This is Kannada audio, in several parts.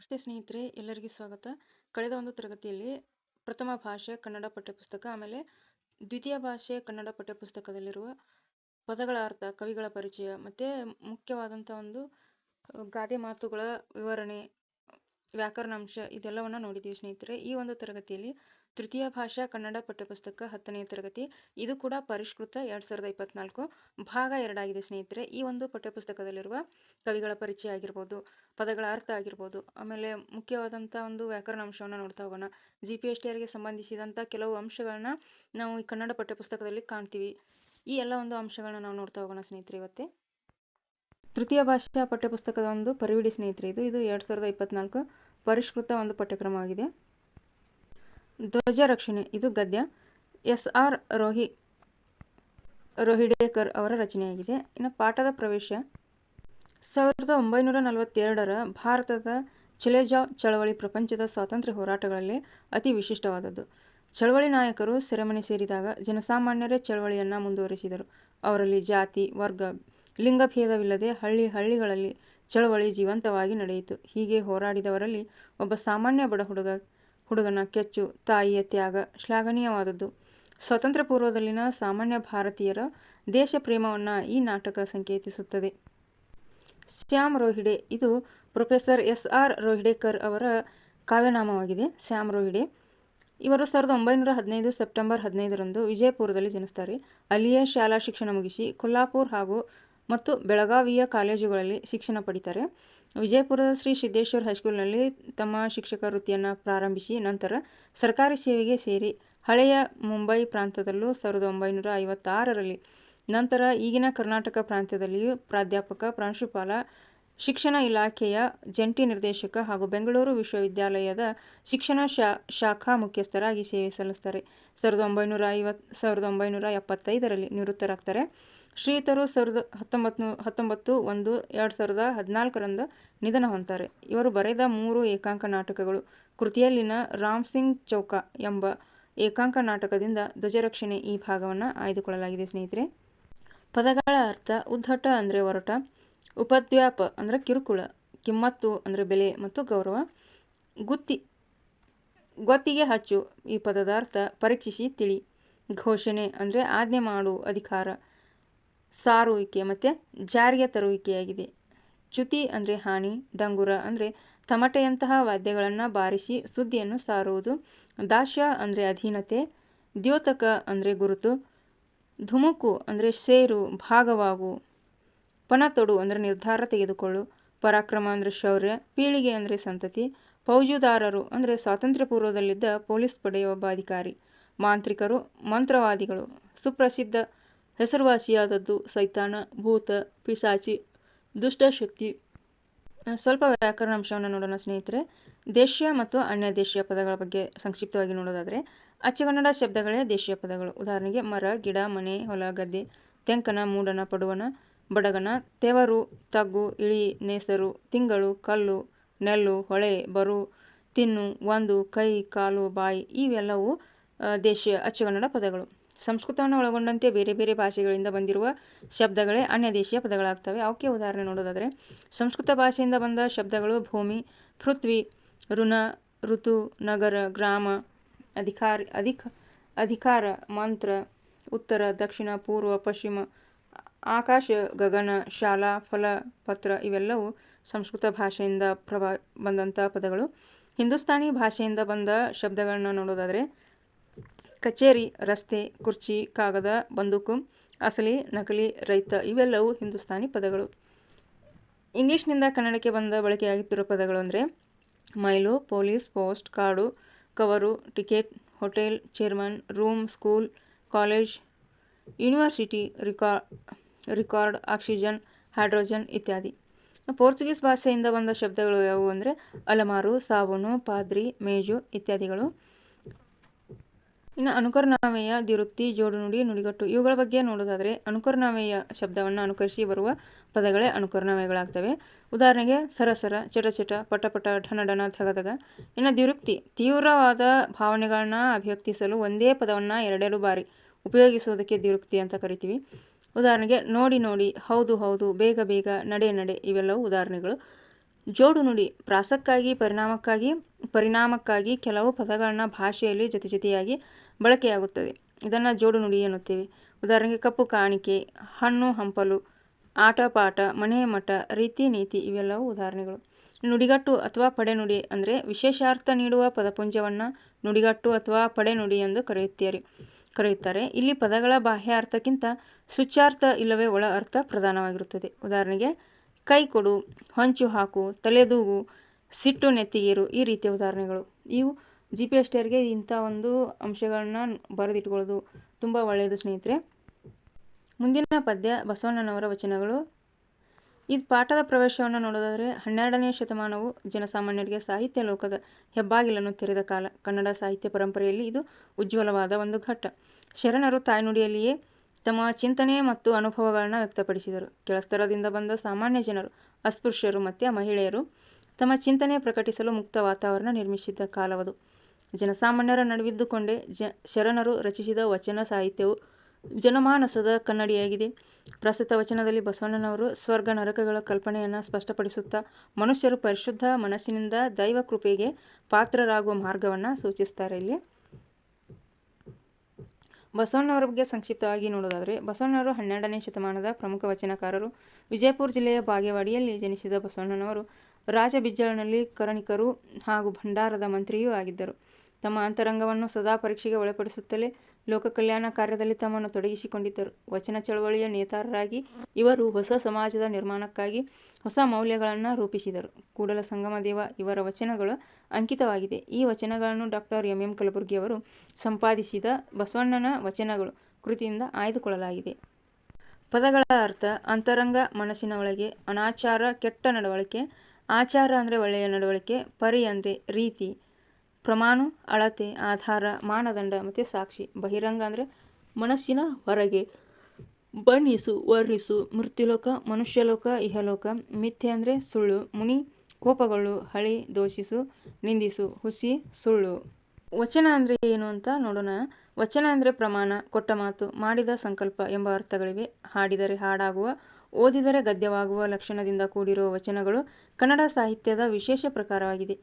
ನಮಸ್ತೆ ಸ್ನೇಹಿತರೆ, ಎಲ್ಲರಿಗೂ ಸ್ವಾಗತ. ಕಳೆದ ಒಂದು ತರಗತಿಯಲ್ಲಿ ಪ್ರಥಮ ಭಾಷೆ, ಕನ್ನಡ ಪಠ್ಯಪುಸ್ತಕ, ಆಮೇಲೆ ದ್ವಿತೀಯ ಭಾಷೆ, ಕನ್ನಡ ಪಠ್ಯಪುಸ್ತಕದಲ್ಲಿರುವ ಪದಗಳ ಅರ್ಥ, ಕವಿಗಳ ಪರಿಚಯ, ಮತ್ತು ಮುಖ್ಯವಾದಂಥ ಒಂದು ಗಾದೆ ಮಾತುಗಳ ವಿವರಣೆ, ವ್ಯಾಕರಣಾಂಶ ಇದೆಲ್ಲವನ್ನು ನೋಡಿದ್ದೀವಿ ಸ್ನೇಹಿತರೆ. ಈ ಒಂದು ತರಗತಿಯಲ್ಲಿ ತೃತೀಯ ಭಾಷಾ ಕನ್ನಡ ಪಠ್ಯಪುಸ್ತಕ ಹತ್ತನೆಯ ತರಗತಿ. ಇದು ಕೂಡ ಪರಿಷ್ಕೃತ ಎರಡು ಸಾವಿರದ ಇಪ್ಪತ್ನಾಲ್ಕು. ಭಾಗ ಎರಡಾಗಿದೆ ಸ್ನೇಹಿತರೆ. ಈ ಒಂದು ಪಠ್ಯಪುಸ್ತಕದಲ್ಲಿರುವ ಕವಿಗಳ ಪರಿಚಯ ಆಗಿರ್ಬೋದು, ಪದಗಳ ಅರ್ಥ ಆಗಿರ್ಬೋದು, ಆಮೇಲೆ ಮುಖ್ಯವಾದಂಥ ಒಂದು ವ್ಯಾಕರಣ ಅಂಶವನ್ನು ನೋಡ್ತಾ ಹೋಗೋಣ. ಜಿ ಪಿ ಎಸ್ ಟಿ ಆರ್ಗೆ ಸಂಬಂಧಿಸಿದಂಥ ಕೆಲವು ಅಂಶಗಳನ್ನ ನಾವು ಈ ಕನ್ನಡ ಪಠ್ಯಪುಸ್ತಕದಲ್ಲಿ ಕಾಣ್ತೀವಿ. ಈ ಎಲ್ಲ ಒಂದು ಅಂಶಗಳನ್ನ ನಾವು ನೋಡ್ತಾ ಹೋಗೋಣ ಸ್ನೇಹಿತರೆ ಇವತ್ತೇ. ತೃತೀಯ ಭಾಷಾ ಪಠ್ಯಪುಸ್ತಕದ ಒಂದು ಪರಿವಿಡಿ ಸ್ನೇಹಿತರೆ ಇದು. ಇದು ಎರಡು ಸಾವಿರದ ಇಪ್ಪತ್ನಾಲ್ಕು. ಪರಿಷ್ಕೃತ ಒಂದು ಪಠ್ಯಕ್ರಮವಾಗಿದೆ ಧ್ವಜ ರಕ್ಷಣೆ ಇದು ಗದ್ಯ. ಎಸ್. ಆರ್. ರೋಹಿ, ರೋಹಿಡೇಕರ್ ಅವರ ರಚನೆಯಾಗಿದೆ. ಇನ್ನು ಪಾಠದ ಪ್ರವೇಶ. ಸಾವಿರದ ಒಂಬೈನೂರ ನಲವತ್ತೆರಡರ ಭಾರತದ ಚಿಲೆಜಾವ್ ಚಳವಳಿ ಪ್ರಪಂಚದ ಸ್ವಾತಂತ್ರ್ಯ ಹೋರಾಟಗಳಲ್ಲಿ ಅತಿ ವಿಶಿಷ್ಟವಾದದ್ದು. ಚಳವಳಿ ನಾಯಕರು ಸೆರೆಮನೆ ಸೇರಿದಾಗ ಜನಸಾಮಾನ್ಯರೇ ಚಳವಳಿಯನ್ನು ಮುಂದುವರಿಸಿದರು. ಅವರಲ್ಲಿ ಜಾತಿ, ವರ್ಗ, ಲಿಂಗಭೇದವಿಲ್ಲದೆ ಹಳ್ಳಿ ಹಳ್ಳಿಗಳಲ್ಲಿ ಚಳವಳಿ ಜೀವಂತವಾಗಿ ನಡೆಯಿತು. ಹೀಗೆ ಹೋರಾಡಿದವರಲ್ಲಿ ಒಬ್ಬ ಸಾಮಾನ್ಯ ಬಡ ಹುಡುಗ ಹುಡುಗನ ಕೆಚ್ಚು ತಾಯಿಯ ತ್ಯಾಗ ಶ್ಲಾಘನೀಯವಾದದ್ದು. ಸ್ವಾತಂತ್ರ್ಯ ಪೂರ್ವದಲ್ಲಿನ ಸಾಮಾನ್ಯ ಭಾರತೀಯರ ದೇಶ ಪ್ರೇಮವನ್ನು ಈ ನಾಟಕ ಸಂಕೇತಿಸುತ್ತದೆ. ಶ್ಯಾಮ್ ರೋಹಿಡೆ, ಇದು ಪ್ರೊಫೆಸರ್ ಎಸ್ ಆರ್ ರೋಹಿಡೇಕರ್ ಅವರ ಕಾವ್ಯನಾಮವಾಗಿದೆ. ಶ್ಯಾಮ್ ರೋಹಿಡೆ, ಇವರು ಸಾವಿರದ ಒಂಬೈನೂರ ಹದಿನೈದು ಸೆಪ್ಟೆಂಬರ್ ಹದಿನೈದರಂದು ವಿಜಯಪುರದಲ್ಲಿ ಜನಿಸ್ತಾರೆ. ಅಲ್ಲಿಯೇ ಶಾಲಾ ಶಿಕ್ಷಣ ಮುಗಿಸಿ ಕೊಲ್ಲಾಪುರ್ ಹಾಗೂ ಮತ್ತು ಬೆಳಗಾವಿಯ ಕಾಲೇಜುಗಳಲ್ಲಿ ಶಿಕ್ಷಣ ಪಡಿತಾರೆ. ವಿಜಯಪುರದ ಶ್ರೀ ಸಿದ್ದೇಶ್ವರ ಹೈಸ್ಕೂಲ್ನಲ್ಲಿ ತಮ್ಮ ಶಿಕ್ಷಕ ವೃತ್ತಿಯನ್ನು ಪ್ರಾರಂಭಿಸಿ ನಂತರ ಸರ್ಕಾರಿ ಸೇವೆಗೆ ಸೇರಿ ಹಳೆಯ ಮುಂಬೈ ಪ್ರಾಂತದಲ್ಲೂ ಸಾವಿರದ ಒಂಬೈನೂರ ಐವತ್ತಾರರಲ್ಲಿ ನಂತರ ಈಗಿನ ಕರ್ನಾಟಕ ಪ್ರಾಂತ್ಯದಲ್ಲಿಯೂ ಪ್ರಾಧ್ಯಾಪಕ ಪ್ರಾಂಶುಪಾಲ ಶಿಕ್ಷಣ ಇಲಾಖೆಯ ಜಂಟಿ ನಿರ್ದೇಶಕ ಹಾಗೂ ಬೆಂಗಳೂರು ವಿಶ್ವವಿದ್ಯಾಲಯದ ಶಿಕ್ಷಣ ಶಾ, ಶಾಖಾ ಮುಖ್ಯಸ್ಥರಾಗಿ ಸೇವೆ ಸಲ್ಲಿಸ್ತಾರೆ. ಸಾವಿರದ ಒಂಬೈನೂರ ಐವತ್ತು ಸಾವಿರದ ಒಂಬೈನೂರ ಎಪ್ಪತ್ತೈದರಲ್ಲಿ ನಿವೃತ್ತರಾಗ್ತಾರೆ. ಶ್ರೀತರು ಸಾವಿರದ ಹತ್ತೊಂಬತ್ತು ಹತ್ತೊಂಬತ್ತು ಒಂದು ಎರಡು ಸಾವಿರದ ಹದಿನಾಲ್ಕರಂದು ನಿಧನ ಹೊಂತಾರೆ ಇವರು ಬರೆದ ಮೂರು ಏಕಾಂಕ ನಾಟಕಗಳು, ಕೃತಿಯಲ್ಲಿನ ರಾಮ್ ಸಿಂಗ್ ಚೌಕ ಎಂಬ ಏಕಾಂಕ ನಾಟಕದಿಂದ ಧ್ವಜರಕ್ಷಣೆ ಈ ಭಾಗವನ್ನು ಆಯ್ದುಕೊಳ್ಳಲಾಗಿದೆ. ಸ್ನೇಹಿತರೆ, ಪದಗಳ ಅರ್ಥ ಉದ್ಧಟ ಅಂದರೆ ಒರಟ, ಉಪದ್ವ್ಯಾಪ ಅಂದರೆ ಕಿರುಕುಳ, ಕಿಮ್ಮತ್ತು ಅಂದರೆ ಬೆಲೆ ಮತ್ತು ಗೌರವ, ಗುತ್ತಿ, ಗೊತ್ತಿಗೆ ಹಚ್ಚು ಈ ಪದದ ಅರ್ಥ ಪರೀಕ್ಷಿಸಿ ತಿಳಿ, ಘೋಷಣೆ ಅಂದರೆ ಆಜ್ಞೆ ಮಾಡು ಅಧಿಕಾರ ಸಾರುವಿಕೆ ಮತ್ತು ಜಾರಿಗೆ ತರುವಿಕೆಯಾಗಿದೆ ಚ್ಯುತಿ ಅಂದರೆ ಹಾನಿ, ಡಂಗುರ ಅಂದರೆ ತಮಟೆಯಂತಹ ವಾದ್ಯಗಳನ್ನು ಬಾರಿಸಿ ಸುದ್ದಿಯನ್ನು ಸಾರುವುದು. ದಾಸ್ಯ ಅಂದರೆ ಅಧೀನತೆ, ದ್ಯೋತಕ ಅಂದರೆ ಗುರುತು, ಧುಮುಕು ಅಂದರೆ ಸೇರು, ಭಾಗವಾಗು, ಪಣತೊಡು ಅಂದರೆ ನಿರ್ಧಾರ ತೆಗೆದುಕೊಳ್ಳು, ಪರಾಕ್ರಮ ಅಂದರೆ ಶೌರ್ಯ, ಪೀಳಿಗೆ ಅಂದರೆ ಸಂತತಿ ಫೌಜುದಾರರು ಅಂದರೆ ಸ್ವಾತಂತ್ರ್ಯ ಪೂರ್ವದಲ್ಲಿದ್ದ ಪೊಲೀಸ್ ಪಡೆಯ ಒಬ್ಬ ಅಧಿಕಾರಿ, ಮಾಂತ್ರಿಕರು, ಮಂತ್ರವಾದಿಗಳು, ಸುಪ್ರಸಿದ್ಧ ಹೆಸರುವಾಸಿಯಾದದ್ದು ಸೈತಾನ, ಭೂತ ಪಿಸಾಚಿ ದುಷ್ಟಶಕ್ತಿ ಸ್ವಲ್ಪ ವ್ಯಾಕರಣ ಅಂಶವನ್ನು ನೋಡೋಣ ಸ್ನೇಹಿತರೆ. ದೇಶೀಯ ಮತ್ತು ಅನ್ಯ ದೇಶೀಯ ಪದಗಳ ಬಗ್ಗೆ ಸಂಕ್ಷಿಪ್ತವಾಗಿ ನೋಡೋದಾದರೆ ಅಚ್ಚಗನ್ನಡ ಶಬ್ದಗಳೇ ದೇಶೀಯ ಪದಗಳು. ಉದಾಹರಣೆಗೆ, ಮರ, ಗಿಡ, ಮನೆ, ಹೊಲ, ಗದ್ದೆ, ತೆಂಕನ, ಮೂಡನ, ಪಡುವನ, ಬಡಗನ, ತೆವರು, ತಗ್ಗು, ಇಳಿ, ನೇಸರು, ತಿಂಗಳು, ಕಲ್ಲು, ನೆಲ್ಲು, ಹೊಳೆ, ಬರು, ತಿನ್ನು, ಒಂದು, ಕೈ, ಕಾಲು, ಬಾಯಿ, ಇವೆಲ್ಲವೂ ದೇಶೀಯ ಅಚ್ಚುಗನ್ನಡ ಪದಗಳು. ಸಂಸ್ಕೃತವನ್ನು ಒಳಗೊಂಡಂತೆ ಬೇರೆ ಬೇರೆ ಭಾಷೆಗಳಿಂದ ಬಂದಿರುವ ಶಬ್ದಗಳೇ ಅನ್ಯ ದೇಶೀಯ ಪದಗಳಾಗ್ತವೆ. ಅವಕ್ಕೆ ಉದಾಹರಣೆ ನೋಡೋದಾದರೆ, ಸಂಸ್ಕೃತ ಭಾಷೆಯಿಂದ ಬಂದ ಶಬ್ದಗಳು ಭೂಮಿ, ಪೃಥ್ವಿ, ಋಣ, ಋತು, ನಗರ, ಗ್ರಾಮ, ಅಧಿಕಾರ, ಅಧಿಕ, ಅಧಿಕಾರ, ಮಂತ್ರ, ಉತ್ತರ, ದಕ್ಷಿಣ, ಪೂರ್ವ, ಪಶ್ಚಿಮ, ಆಕಾಶ, ಗಗನ, ಶಾಲಾ, ಫಲ, ಪತ್ರ ಇವೆಲ್ಲವೂ ಸಂಸ್ಕೃತ ಭಾಷೆಯಿಂದ ಪ್ರಭಾ ಬಂದಂಥ ಪದಗಳು. ಹಿಂದೂಸ್ತಾನಿ ಭಾಷೆಯಿಂದ ಬಂದ ಶಬ್ದಗಳನ್ನ ನೋಡೋದಾದರೆ ಕಚೇರಿ, ರಸ್ತೆ, ಕುರ್ಚಿ, ಕಾಗದ, ಬಂದೂಕು, ಅಸಲಿ, ನಕಲಿ, ರೈತ ಇವೆಲ್ಲವೂ ಹಿಂದೂಸ್ತಾನಿ ಪದಗಳು. ಇಂಗ್ಲೀಷ್ನಿಂದ ಕನ್ನಡಕ್ಕೆ ಬಂದ ಬಳಕೆಯಾಗುತ್ತಿರುವ ಪದಗಳು ಅಂದರೆ mile, police, post, card, cover, ticket, hotel, chairman, room, school, college, university, ರಿಕಾ, record, oxygen, hydrogen ಇತ್ಯಾದಿ. ಪೋರ್ಚುಗೀಸ್ ಭಾಷೆಯಿಂದ ಬಂದ ಶಬ್ದಗಳು ಯಾವುವು ಅಂದರೆ ಅಲಮಾರು, ಸಾಬೂನು, ಪಾದ್ರಿ, ಮೇಜು ಇತ್ಯಾದಿಗಳು. ಇನ್ನು ಅನುಕರಣಾಮೆಯ ದಿರುಕ್ತಿ ಜೋಡುನುಡಿ ನುಡಿಗಟ್ಟು ಇವುಗಳ ಬಗ್ಗೆ ನೋಡೋದಾದರೆ ಅನುಕರಣಾಮೆಯ ಶಬ್ದವನ್ನು ಅನುಕರಿಸಿ ಬರುವ ಪದಗಳೇ ಅನುಕರ್ಣಾಮಯಗಳಾಗ್ತವೆ ಉದಾಹರಣೆಗೆ ಸರಸರ, ಚಟಚಟ, ಪಟಪಟ ಢನಢನ ಧಗಧಗ. ಇನ್ನು ದಿರುಕ್ತಿ ತೀವ್ರವಾದ ಭಾವನೆಗಳನ್ನು ಅಭಿವ್ಯಕ್ತಿಸಲು ಒಂದೇ ಪದವನ್ನು ಎರಡೆರಡು ಬಾರಿ ಉಪಯೋಗಿಸುವುದಕ್ಕೆ ದಿರುಕ್ತಿ ಅಂತ ಕರಿತೀವಿ. ಉದಾಹರಣೆಗೆ ನೋಡಿ ನೋಡಿ, ಹೌದು ಹೌದು, ಬೇಗ ಬೇಗ, ನಡೆ ನಡೆ ಇವೆಲ್ಲವೂ ಉದಾಹರಣೆಗಳು. ಜೋಡು ನುಡಿ, ಪ್ರಾಸಕ್ಕಾಗಿ, ಪರಿಣಾಮಕ್ಕಾಗಿ ಪರಿಣಾಮಕ್ಕಾಗಿ ಕೆಲವು ಪದಗಳನ್ನು ಭಾಷೆಯಲ್ಲಿ ಜೊತೆ ಜೊತೆಯಾಗಿ ಬಳಕೆಯಾಗುತ್ತದೆ. ಇದನ್ನು ಜೋಡು ನುಡಿ ಎನ್ನುತ್ತೇವೆ. ಉದಾಹರಣೆಗೆ ಕಪ್ಪು ಕಾಣಿಕೆ, ಹಣ್ಣು ಹಂಪಲು, ಆಟ ಪಾಠ, ಮನೆ ಮಠ, ರೀತಿ ನೀತಿ ಇವೆಲ್ಲವೂ ಉದಾಹರಣೆಗಳು. ನುಡಿಗಟ್ಟು ಅಥವಾ ಪಡೆನುಡಿ ಅಂದರೆ ವಿಶೇಷಾರ್ಥ ನೀಡುವ ಪದಪುಂಜವನ್ನು ನುಡಿಗಟ್ಟು ಅಥವಾ ಪಡೆನುಡಿ ಎಂದು ಕರೆಯುತ್ತೀರಿ. ಕರೆಯುತ್ತಾರೆ. ಇಲ್ಲಿ ಪದಗಳ ಬಾಹ್ಯ ಅರ್ಥಕ್ಕಿಂತ ಸೂಚ್ಯಾರ್ಥ ಇಲ್ಲವೇ ಒಳ ಅರ್ಥ ಪ್ರಧಾನವಾಗಿರುತ್ತದೆ. ಉದಾಹರಣೆಗೆ ಕೈ ಕೊಡು ಹೊಂಚು ಹಾಕು, ತಲೆದೂಗು, ಸಿಟ್ಟು ನೆತ್ತಿಗೇರು ಈ ರೀತಿಯ ಉದಾಹರಣೆಗಳು. ಇವು ಜಿ ಪಿ ಎಸ್ ಟೇರ್ಗೆ ಇಂಥ ಒಂದು ಅಂಶಗಳನ್ನ ಬರೆದಿಟ್ಕೊಳ್ಳೋದು ತುಂಬ ಒಳ್ಳೆಯದು ಸ್ನೇಹಿತರೆ. ಮುಂದಿನ ಪದ್ಯ ಬಸವಣ್ಣನವರ ವಚನಗಳು. ಇದು ಪಾಠದ ಪ್ರವೇಶವನ್ನು ನೋಡೋದಾದರೆ ಹನ್ನೆರಡನೇ ಶತಮಾನವು ಜನಸಾಮಾನ್ಯರಿಗೆ ಸಾಹಿತ್ಯ ಲೋಕದ ಹೆಬ್ಬಾಗಿಲನ್ನು ತೆರೆದ ಕಾಲ. ಕನ್ನಡ ಸಾಹಿತ್ಯ ಪರಂಪರೆಯಲ್ಲಿ ಇದು ಉಜ್ವಲವಾದ ಒಂದು ಘಟ್ಟ. ಶರಣರು ತಾಯ್ನುಡಿಯಲ್ಲಿಯೇ ತಮ್ಮ ಚಿಂತನೆ ಮತ್ತು ಅನುಭವಗಳನ್ನು ವ್ಯಕ್ತಪಡಿಸಿದರು. ಕೆಳಸ್ತರದಿಂದ ಬಂದ ಸಾಮಾನ್ಯ ಜನರು, ಅಸ್ಪೃಶ್ಯರು ಮತ್ತು ಮಹಿಳೆಯರು, ತಮ್ಮ ಚಿಂತನೆ ಪ್ರಕಟಿಸಲು ಮುಕ್ತ ವಾತಾವರಣ ನಿರ್ಮಿಸಿದ್ದ ಕಾಲವದು. ಜನಸಾಮಾನ್ಯರ ನಡುವಿದ್ದುಕೊಂಡೇ ಜ, ಶರಣರು ರಚಿಸಿದ ವಚನ ಸಾಹಿತ್ಯವು ಜನಮಾನಸದ ಕನ್ನಡಿಯಾಗಿದೆ. ಪ್ರಸ್ತುತ ವಚನದಲ್ಲಿ ಬಸವಣ್ಣನವರು ಸ್ವರ್ಗ ನರಕಗಳ ಕಲ್ಪನೆಯನ್ನು ಸ್ಪಷ್ಟಪಡಿಸುತ್ತಾ, ಮನುಷ್ಯರು ಪರಿಶುದ್ಧ ಮನಸ್ಸಿನಿಂದ ದೈವ ಕೃಪೆಗೆ ಪಾತ್ರರಾಗುವ ಮಾರ್ಗವನ್ನು ಸೂಚಿಸ್ತಾರೆ. ಇಲ್ಲಿ ಬಸವಣ್ಣವರ ಬಗ್ಗೆ ಸಂಕ್ಷಿಪ್ತವಾಗಿ ನೋಡೋದಾದರೆ ಬಸವಣ್ಣವರು ಹನ್ನೆರಡನೇ ಶತಮಾನದ ಪ್ರಮುಖ ವಚನಕಾರರು. ವಿಜಯಪುರ ಜಿಲ್ಲೆಯ ಬಾಗೇವಾಡಿಯಲ್ಲಿ ಜನಿಸಿದ ಬಸವಣ್ಣನವರು ರಾಜಬಿಜ್ಜಳನಲ್ಲಿ ಕರಣಿಕರು ಹಾಗೂ ಭಂಡಾರದ ಮಂತ್ರಿಯೂ ಆಗಿದ್ದರು. ತಮ್ಮ ಅಂತರಂಗವನ್ನು ಸದಾ ಪರೀಕ್ಷೆಗೆ ಒಳಪಡಿಸುತ್ತಲೇ ಲೋಕ ಕಲ್ಯಾಣ ಕಾರ್ಯದಲ್ಲಿ ತಮ್ಮನ್ನು ತೊಡಗಿಸಿಕೊಂಡಿದ್ದರು. ವಚನ ಚಳವಳಿಯ ನೇತಾರರಾಗಿ ಇವರು ಹೊಸ ಸಮಾಜದ ನಿರ್ಮಾಣಕ್ಕಾಗಿ ಹೊಸ ಮೌಲ್ಯಗಳನ್ನು ರೂಪಿಸಿದರು. ಕೂಡಲ ಸಂಗಮದೇವ ಇವರ ವಚನಗಳು ಅಂಕಿತವಾಗಿದೆ. ಈ ವಚನಗಳನ್ನು ಡಾಕ್ಟರ್ ಎಂ ಎಂ ಕಲಬುರ್ಗಿಯವರು ಸಂಪಾದಿಸಿದ ಬಸವಣ್ಣನ ವಚನಗಳು ಕೃತಿಯಿಂದ ಆಯ್ದುಕೊಳ್ಳಲಾಗಿದೆ. ಪದಗಳ ಅರ್ಥ, ಅಂತರಂಗ ಮನಸ್ಸಿನ ಒಳಗೆ ಅನಾಚಾರ, ಕೆಟ್ಟ ನಡವಳಿಕೆ, ಆಚಾರ ಅಂದರೆ ಒಳ್ಳೆಯ ನಡವಳಿಕೆ, ಪರಿ ಅಂದರೆ ರೀತಿ ಪ್ರಮಾಣ, ಅಳತೆ, ಆಧಾರ, ಮಾನದಂಡ ಮತ್ತು ಸಾಕ್ಷಿ. ಬಹಿರಂಗ ಅಂದರೆ ಮನಸ್ಸಿನ ಹೊರಗೆ. ಬಣ್ಣಿಸು ವರ್ಣಿಸು ಮೃತ್ಯುಲೋಕ, ಮನುಷ್ಯಲೋಕ, ಇಹಲೋಕ. ಮಿಥ್ಯೆ ಅಂದರೆ ಸುಳ್ಳು. ಮುನಿ ಕೋಪಗಳು ಹಳಿ, ದೋಷಿಸು, ನಿಂದಿಸು. ಹುಸಿ, ಸುಳ್ಳು. ವಚನ ಅಂದರೆ ಏನು ಅಂತ ನೋಡೋಣ. ವಚನ ಅಂದರೆ ಪ್ರಮಾಣ, ಕೊಟ್ಟ ಮಾತು, ಮಾಡಿದ ಸಂಕಲ್ಪ ಎಂಬ ಅರ್ಥಗಳಿವೆ. ಹಾಡಿದರೆ ಹಾಡಾಗುವ, ಓದಿದರೆ ಗದ್ಯವಾಗುವ ಲಕ್ಷಣದಿಂದ ಕೂಡಿರುವ ವಚನಗಳು ಕನ್ನಡ ಸಾಹಿತ್ಯದ ವಿಶೇಷ ಪ್ರಕಾರವಾಗಿದೆ.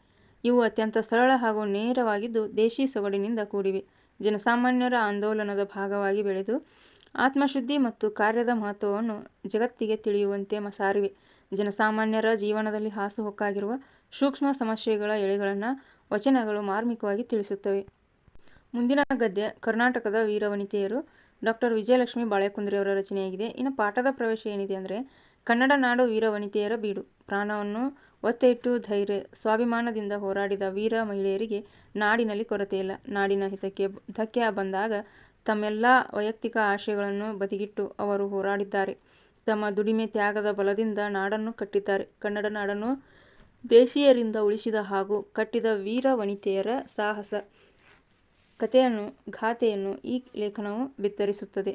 ಇವು ಅತ್ಯಂತ ಸರಳ ಹಾಗೂ ನೇರವಾಗಿದ್ದು ದೇಶಿ ಸೊಗಡಿನಿಂದ ಕೂಡಿವೆ. ಜನಸಾಮಾನ್ಯರ ಆಂದೋಲನದ ಭಾಗವಾಗಿ ಬೆಳೆದು ಆತ್ಮಶುದ್ಧಿ ಮತ್ತು ಕಾರ್ಯದ ಮಹತ್ವವನ್ನು ಜಗತ್ತಿಗೆ ತಿಳಿಯುವಂತೆ ಸಾರಿವೆ ಜನಸಾಮಾನ್ಯರ ಜೀವನದಲ್ಲಿ ಹಾಸುಹೊಕ್ಕಾಗಿರುವ ಸೂಕ್ಷ್ಮ ಸಮಸ್ಯೆಗಳ ಎಳೆಗಳನ್ನು ವಚನಗಳು ಮಾರ್ಮಿಕವಾಗಿ ತಿಳಿಸುತ್ತವೆ. ಮುಂದಿನ ಗದ್ಯ ಕರ್ನಾಟಕದ ವೀರವನಿತೆಯರು ಡಾಕ್ಟರ್ ವಿಜಯಲಕ್ಷ್ಮಿ ಬಾಳೆಕುಂದ್ರೆಯವರ ರಚನೆಯಾಗಿದೆ. ಇನ್ನು ಪಾಠದ ಪ್ರವೇಶ ಏನಿದೆ ಅಂದರೆ ಕನ್ನಡ ನಾಡು ವೀರವನಿತೆಯರ ಬೀಡು. ಪ್ರಾಣವನ್ನು ಒತ್ತೆ ಇಟ್ಟು ಧೈರ್ಯ. ಸ್ವಾಭಿಮಾನದಿಂದ ಹೋರಾಡಿದ ವೀರ ಮಹಿಳೆಯರಿಗೆ ನಾಡಿನಲ್ಲಿ ಕೊರತೆಯಿಲ್ಲ ನಾಡಿನ ಹಿತಕ್ಕೆ ಧಕ್ಕೆ ಬಂದಾಗ ತಮ್ಮೆಲ್ಲ ವೈಯಕ್ತಿಕ ಆಶಯಗಳನ್ನು ಬದಿಗಿಟ್ಟು ಅವರು ಹೋರಾಡಿದ್ದಾರೆ. ತಮ್ಮ ದುಡಿಮೆ ತ್ಯಾಗದ ಬಲದಿಂದ ನಾಡನ್ನು ಕಟ್ಟಿದ್ದಾರೆ. ಕನ್ನಡ ನಾಡನ್ನು ದೇಶೀಯರಿಂದ ಉಳಿಸಿದ ಹಾಗೂ ಕಟ್ಟಿದ ವೀರ ವನಿತೆಯರ ಸಾಹಸ ಕಥೆಯನ್ನು ಗಾಥೆಯನ್ನು ಈ ಲೇಖನವು ಬಿತ್ತರಿಸುತ್ತದೆ.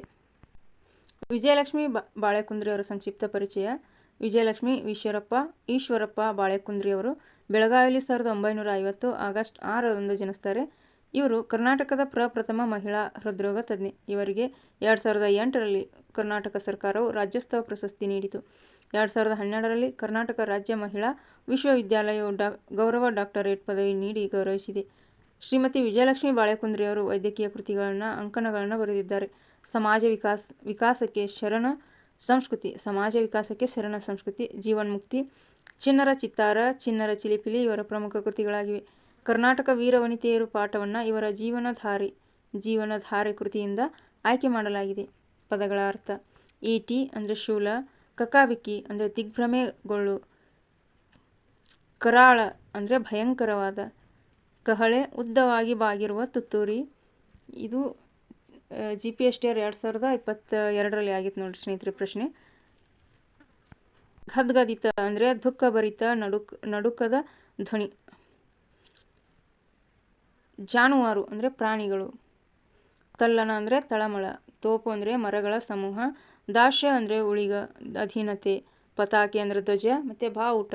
ವಿಜಯಲಕ್ಷ್ಮಿ ಬಾ, ಬಾಳೆಕುಂದ್ರಿಯವರ ಸಂಕ್ಷಿಪ್ತ ಪರಿಚಯ. ವಿಜಯಲಕ್ಷ್ಮಿ, ಈಶ್ವರಪ್ಪ ಈಶ್ವರಪ್ಪ ಬಾಳೆಕುಂದ್ರಿಯವರು ಬೆಳಗಾವಿಯಲ್ಲಿ ಸಾವಿರದ ಒಂಬೈನೂರ ಐವತ್ತು ಆಗಸ್ಟ್ ಆರರಂದು ಜನಿಸ್ತಾರೆ. ಇವರು ಕರ್ನಾಟಕದ ಪ್ರಪ್ರಥಮ ಮಹಿಳಾ ಹೃದ್ರೋಗ ತಜ್ಞೆ. ಇವರಿಗೆ ಎರಡು ಸಾವಿರದ ಎಂಟರಲ್ಲಿ ಕರ್ನಾಟಕ ಸರ್ಕಾರವು ರಾಜ್ಯೋತ್ಸವ ಪ್ರಶಸ್ತಿ ನೀಡಿತು. ಎರಡು ಸಾವಿರದ ಹನ್ನೆರಡರಲ್ಲಿ ಕರ್ನಾಟಕ ರಾಜ್ಯ ಮಹಿಳಾ ವಿಶ್ವವಿದ್ಯಾಲಯವು ಡಾ, ಗೌರವ ಡಾಕ್ಟರೇಟ್ ಪದವಿ ನೀಡಿ ಗೌರವಿಸಿದೆ. ಶ್ರೀಮತಿ ವಿಜಯಲಕ್ಷ್ಮಿ ಬಾಳೆಕುಂದ್ರಿಯವರು ವೈದ್ಯಕೀಯ ಕೃತಿಗಳನ್ನು, ಅಂಕಣಗಳನ್ನು ಬರೆದಿದ್ದಾರೆ. ಸಮಾಜ ವಿಕಾಸ, ವಿಕಾಸಕ್ಕೆ ಶರಣ ಸಂಸ್ಕೃತಿ, ಸಮಾಜ ವಿಕಾಸಕ್ಕೆ ಶರಣ ಸಂಸ್ಕೃತಿ, ಜೀವನ್ಮುಕ್ತಿ ಚಿನ್ನರ ಚಿತ್ತಾರ ಚಿನ್ನರ ಚಿಲಿಪಿಲಿ ಇವರ ಪ್ರಮುಖ ಕೃತಿಗಳಾಗಿವೆ. ಕರ್ನಾಟಕ ವೀರವನಿತೆಯರು ಪಾಠವನ್ನು ಇವರ ಜೀವನಧಾರಿ, ಜೀವನಧಾರೆ ಕೃತಿಯಿಂದ ಆಯ್ಕೆ ಮಾಡಲಾಗಿದೆ. ಪದಗಳ ಅರ್ಥ, ಈಟಿ ಅಂದರೆ ಶೂಲ ಕಕಾಬಿಕ್ಕಿ ಅಂದರೆ ದಿಗ್ಭ್ರಮೆಗೊಳ್ಳು, ಕರಾಳ ಅಂದರೆ ಭಯಂಕರವಾದ, ಕಹಳೆ ಉದ್ದವಾಗಿ ಬಾಗಿರುವ ತುತ್ತೂರಿ, ಇದು G P S T R ಎರಡು ಸಾವಿರದ ಇಪ್ಪತ್ತ ಎರಡರಲ್ಲಿ ಆಗಿತ್ತು ನೋಡಿ ಸ್ನೇಹಿತರೆ ಪ್ರಶ್ನೆ. ಗದ್ಗದಿತ ಅಂದರೆ ದುಃಖಭರಿತ ನಡುಕ್, ನಡುಕದ ಧ್ವನಿ. ಜಾನುವಾರು ಅಂದರೆ ಪ್ರಾಣಿಗಳು. ತಲ್ಲನ ಅಂದರೆ ತಳಮಳ. ತೋಪು ಅಂದರೆ ಮರಗಳ ಸಮೂಹ. ದಾಶ್ಯ ಅಂದರೆ ಉಳಿಗ, ಅಧೀನತೆ. ಪತಾಕೆ ಅಂದರೆ ಧ್ವಜ. ಮತ್ತು ಬಾವುಟ.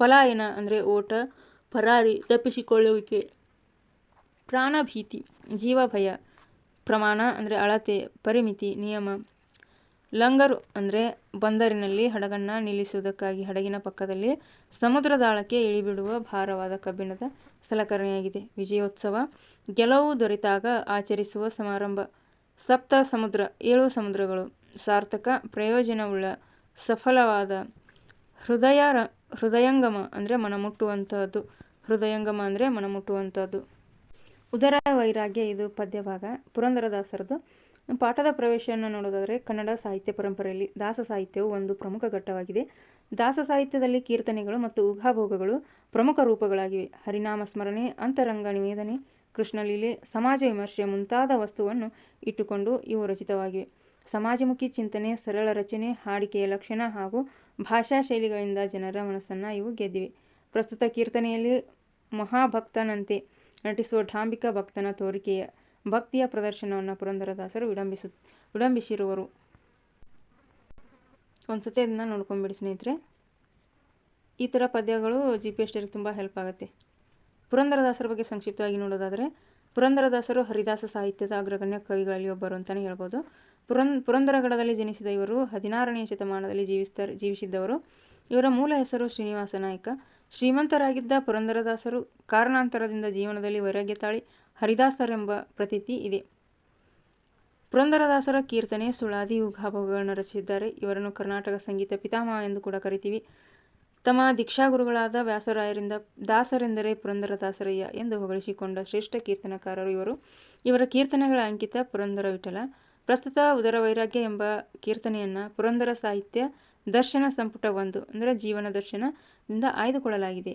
ಪಲಾಯನ ಅಂದರೆ ಓಟ. ಪರಾರಿ ತಪ್ಪಿಸಿಕೊಳ್ಳುವಿಕೆ. ಪ್ರಾಣಭೀತಿ ಜೀವ ಭಯ ಪ್ರಮಾಣ ಅಂದರೆ ಅಳತೆ, ಪರಿಮಿತಿ, ನಿಯಮ ಲಂಗರು ಅಂದರೆ ಬಂದರಿನಲ್ಲಿ ಹಡಗನ್ನು ನಿಲ್ಲಿಸುವುದಕ್ಕಾಗಿ ಹಡಗಿನ ಪಕ್ಕದಲ್ಲಿ ಸಮುದ್ರದಾಳಕ್ಕೆ ಇಳಿಬಿಡುವ ಭಾರವಾದ ಕಬ್ಬಿಣದ ಸಲಕರಣೆಯಾಗಿದೆ. ವಿಜಯೋತ್ಸವ ಗೆಲುವು ದೊರೆತಾಗ ಆಚರಿಸುವ ಸಮಾರಂಭ. ಸಪ್ತ ಸಮುದ್ರ, ಏಳು ಸಮುದ್ರಗಳು ಸಾರ್ಥಕ, ಪ್ರಯೋಜನವುಳ್ಳ, ಸಫಲವಾದ ಹೃದಯಂಗಮ ಅಂದರೆ ಮನಮುಟ್ಟುವಂತಹದ್ದು ಹೃದಯಂಗಮ ಅಂದರೆ ಮನಮುಟ್ಟುವಂತಹದ್ದು. ಉದರ ವೈರಾಗ್ಯ ಇದು ಪದ್ಯಭಾಗ ಪುರಂದರದಾಸರದು ಪಾಠದ ಪ್ರವೇಶವನ್ನು ನೋಡೋದಾದರೆ ಕನ್ನಡ ಸಾಹಿತ್ಯ ಪರಂಪರೆಯಲ್ಲಿ ದಾಸ ಸಾಹಿತ್ಯವು ಒಂದು ಪ್ರಮುಖ ಘಟ್ಟವಾಗಿದೆ. ದಾಸ ಸಾಹಿತ್ಯದಲ್ಲಿ ಕೀರ್ತನೆಗಳು ಮತ್ತು ಊಹಾಭೋಗಗಳು ಪ್ರಮುಖ ರೂಪಗಳಾಗಿವೆ. ಹರಿನಾಮ ಸ್ಮರಣೆ, ಅಂತರಂಗ ನಿವೇದನೆ, ಕೃಷ್ಣಲೀಲೆ, ಸಮಾಜ ವಿಮರ್ಶೆ ಮುಂತಾದ ವಸ್ತುವನ್ನು ಇಟ್ಟುಕೊಂಡು ಇವು ರಚಿತವಾಗಿವೆ. ಸಮಾಜಮುಖಿ ಚಿಂತನೆ, ಸರಳ ರಚನೆ, ಹಾಡಿಕೆಯ ಲಕ್ಷಣ ಹಾಗೂ ಭಾಷಾ ಶೈಲಿಗಳಿಂದ ಜನರ ಮನಸ್ಸನ್ನು ಇವು ಗೆದ್ದಿವೆ. ಪ್ರಸ್ತುತ ಕೀರ್ತನೆಯಲ್ಲಿ ಮಹಾಭಕ್ತನಂತೆ ನಟಿಸುವ ಢಾಂಬಿಕ ಭಕ್ತನ ತೋರಿಕೆಯ ಭಕ್ತಿಯ ಪ್ರದರ್ಶನವನ್ನು ಪುರಂದರದಾಸರು ವಿಡಂಬಿಸಿರುವರು. ಒಂದ್ಸತಿ ಅದನ್ನು ನೋಡ್ಕೊಂಬಿಡಿ ಸ್ನೇಹಿತರೆ. ಈ ಥರ ಪದ್ಯಗಳು ಜಿ ಪಿ ಎಸ್ಟಿಗೆ ತುಂಬ ಹೆಲ್ಪ್ ಆಗುತ್ತೆ. ಪುರಂದರದಾಸರ ಬಗ್ಗೆ ಸಂಕ್ಷಿಪ್ತವಾಗಿ ನೋಡೋದಾದರೆ, ಪುರಂದರದಾಸರು ಹರಿದಾಸ ಸಾಹಿತ್ಯದ ಅಗ್ರಗಣ್ಯ ಕವಿಗಳಲ್ಲಿ ಒಬ್ಬರು ಅಂತಲೇ ಹೇಳ್ಬೋದು. ಪುರನ್ ಪುರಂದರಗಡದಲ್ಲಿ ಜನಿಸಿದ ಇವರು ಹದಿನಾರನೆಯ ಶತಮಾನದಲ್ಲಿ ಜೀವಿಸಿದ್ದವರು. ಇವರ ಮೂಲ ಹೆಸರು ಶ್ರೀನಿವಾಸ ನಾಯಕ. ಶ್ರೀಮಂತರಾಗಿದ್ದ ಪುರಂದರದಾಸರು ಕಾರಣಾಂತರದಿಂದ ಜೀವನದಲ್ಲಿ ವೈರಾಗ್ಯ ತಾಳಿ ಹರಿದಾಸರೆಂಬ ಪ್ರತೀತಿ ಇದೆ. ಪುರಂದರದಾಸರ ಕೀರ್ತನೆ, ಸುಳಾದಿ, ಯುಗಾಭೋಗಗಳನ್ನು ರಚಿಸಿದ್ದಾರೆ. ಇವರನ್ನು ಕರ್ನಾಟಕ ಸಂಗೀತ ಪಿತಾಮಹ ಎಂದು ಕೂಡ ಕರಿತೀವಿ ತಮ್ಮ ದೀಕ್ಷಾಗುರುಗಳಾದ ವ್ಯಾಸರಾಯರಿಂದ ದಾಸರೆಂದರೆ ಪುರಂದರದಾಸರಯ್ಯ ಎಂದು ಹೊಗಳಿಸಿಕೊಂಡ ಶ್ರೇಷ್ಠ ಕೀರ್ತನಕಾರರು ಇವರು. ಇವರ ಕೀರ್ತನೆಗಳ ಅಂಕಿತ ಪುರಂದರ ವಿಠಲ. ಪ್ರಸ್ತುತ ಉದರ ವೈರಾಗ್ಯ ಎಂಬ ಕೀರ್ತನೆಯನ್ನು ಪುರಂದರ ಸಾಹಿತ್ಯ ದರ್ಶನ ಸಂಪುಟ ಒಂದು ಅಂದರೆ ಜೀವನ ದರ್ಶನದಿಂದ ಆಯ್ದುಕೊಳ್ಳಲಾಗಿದೆ.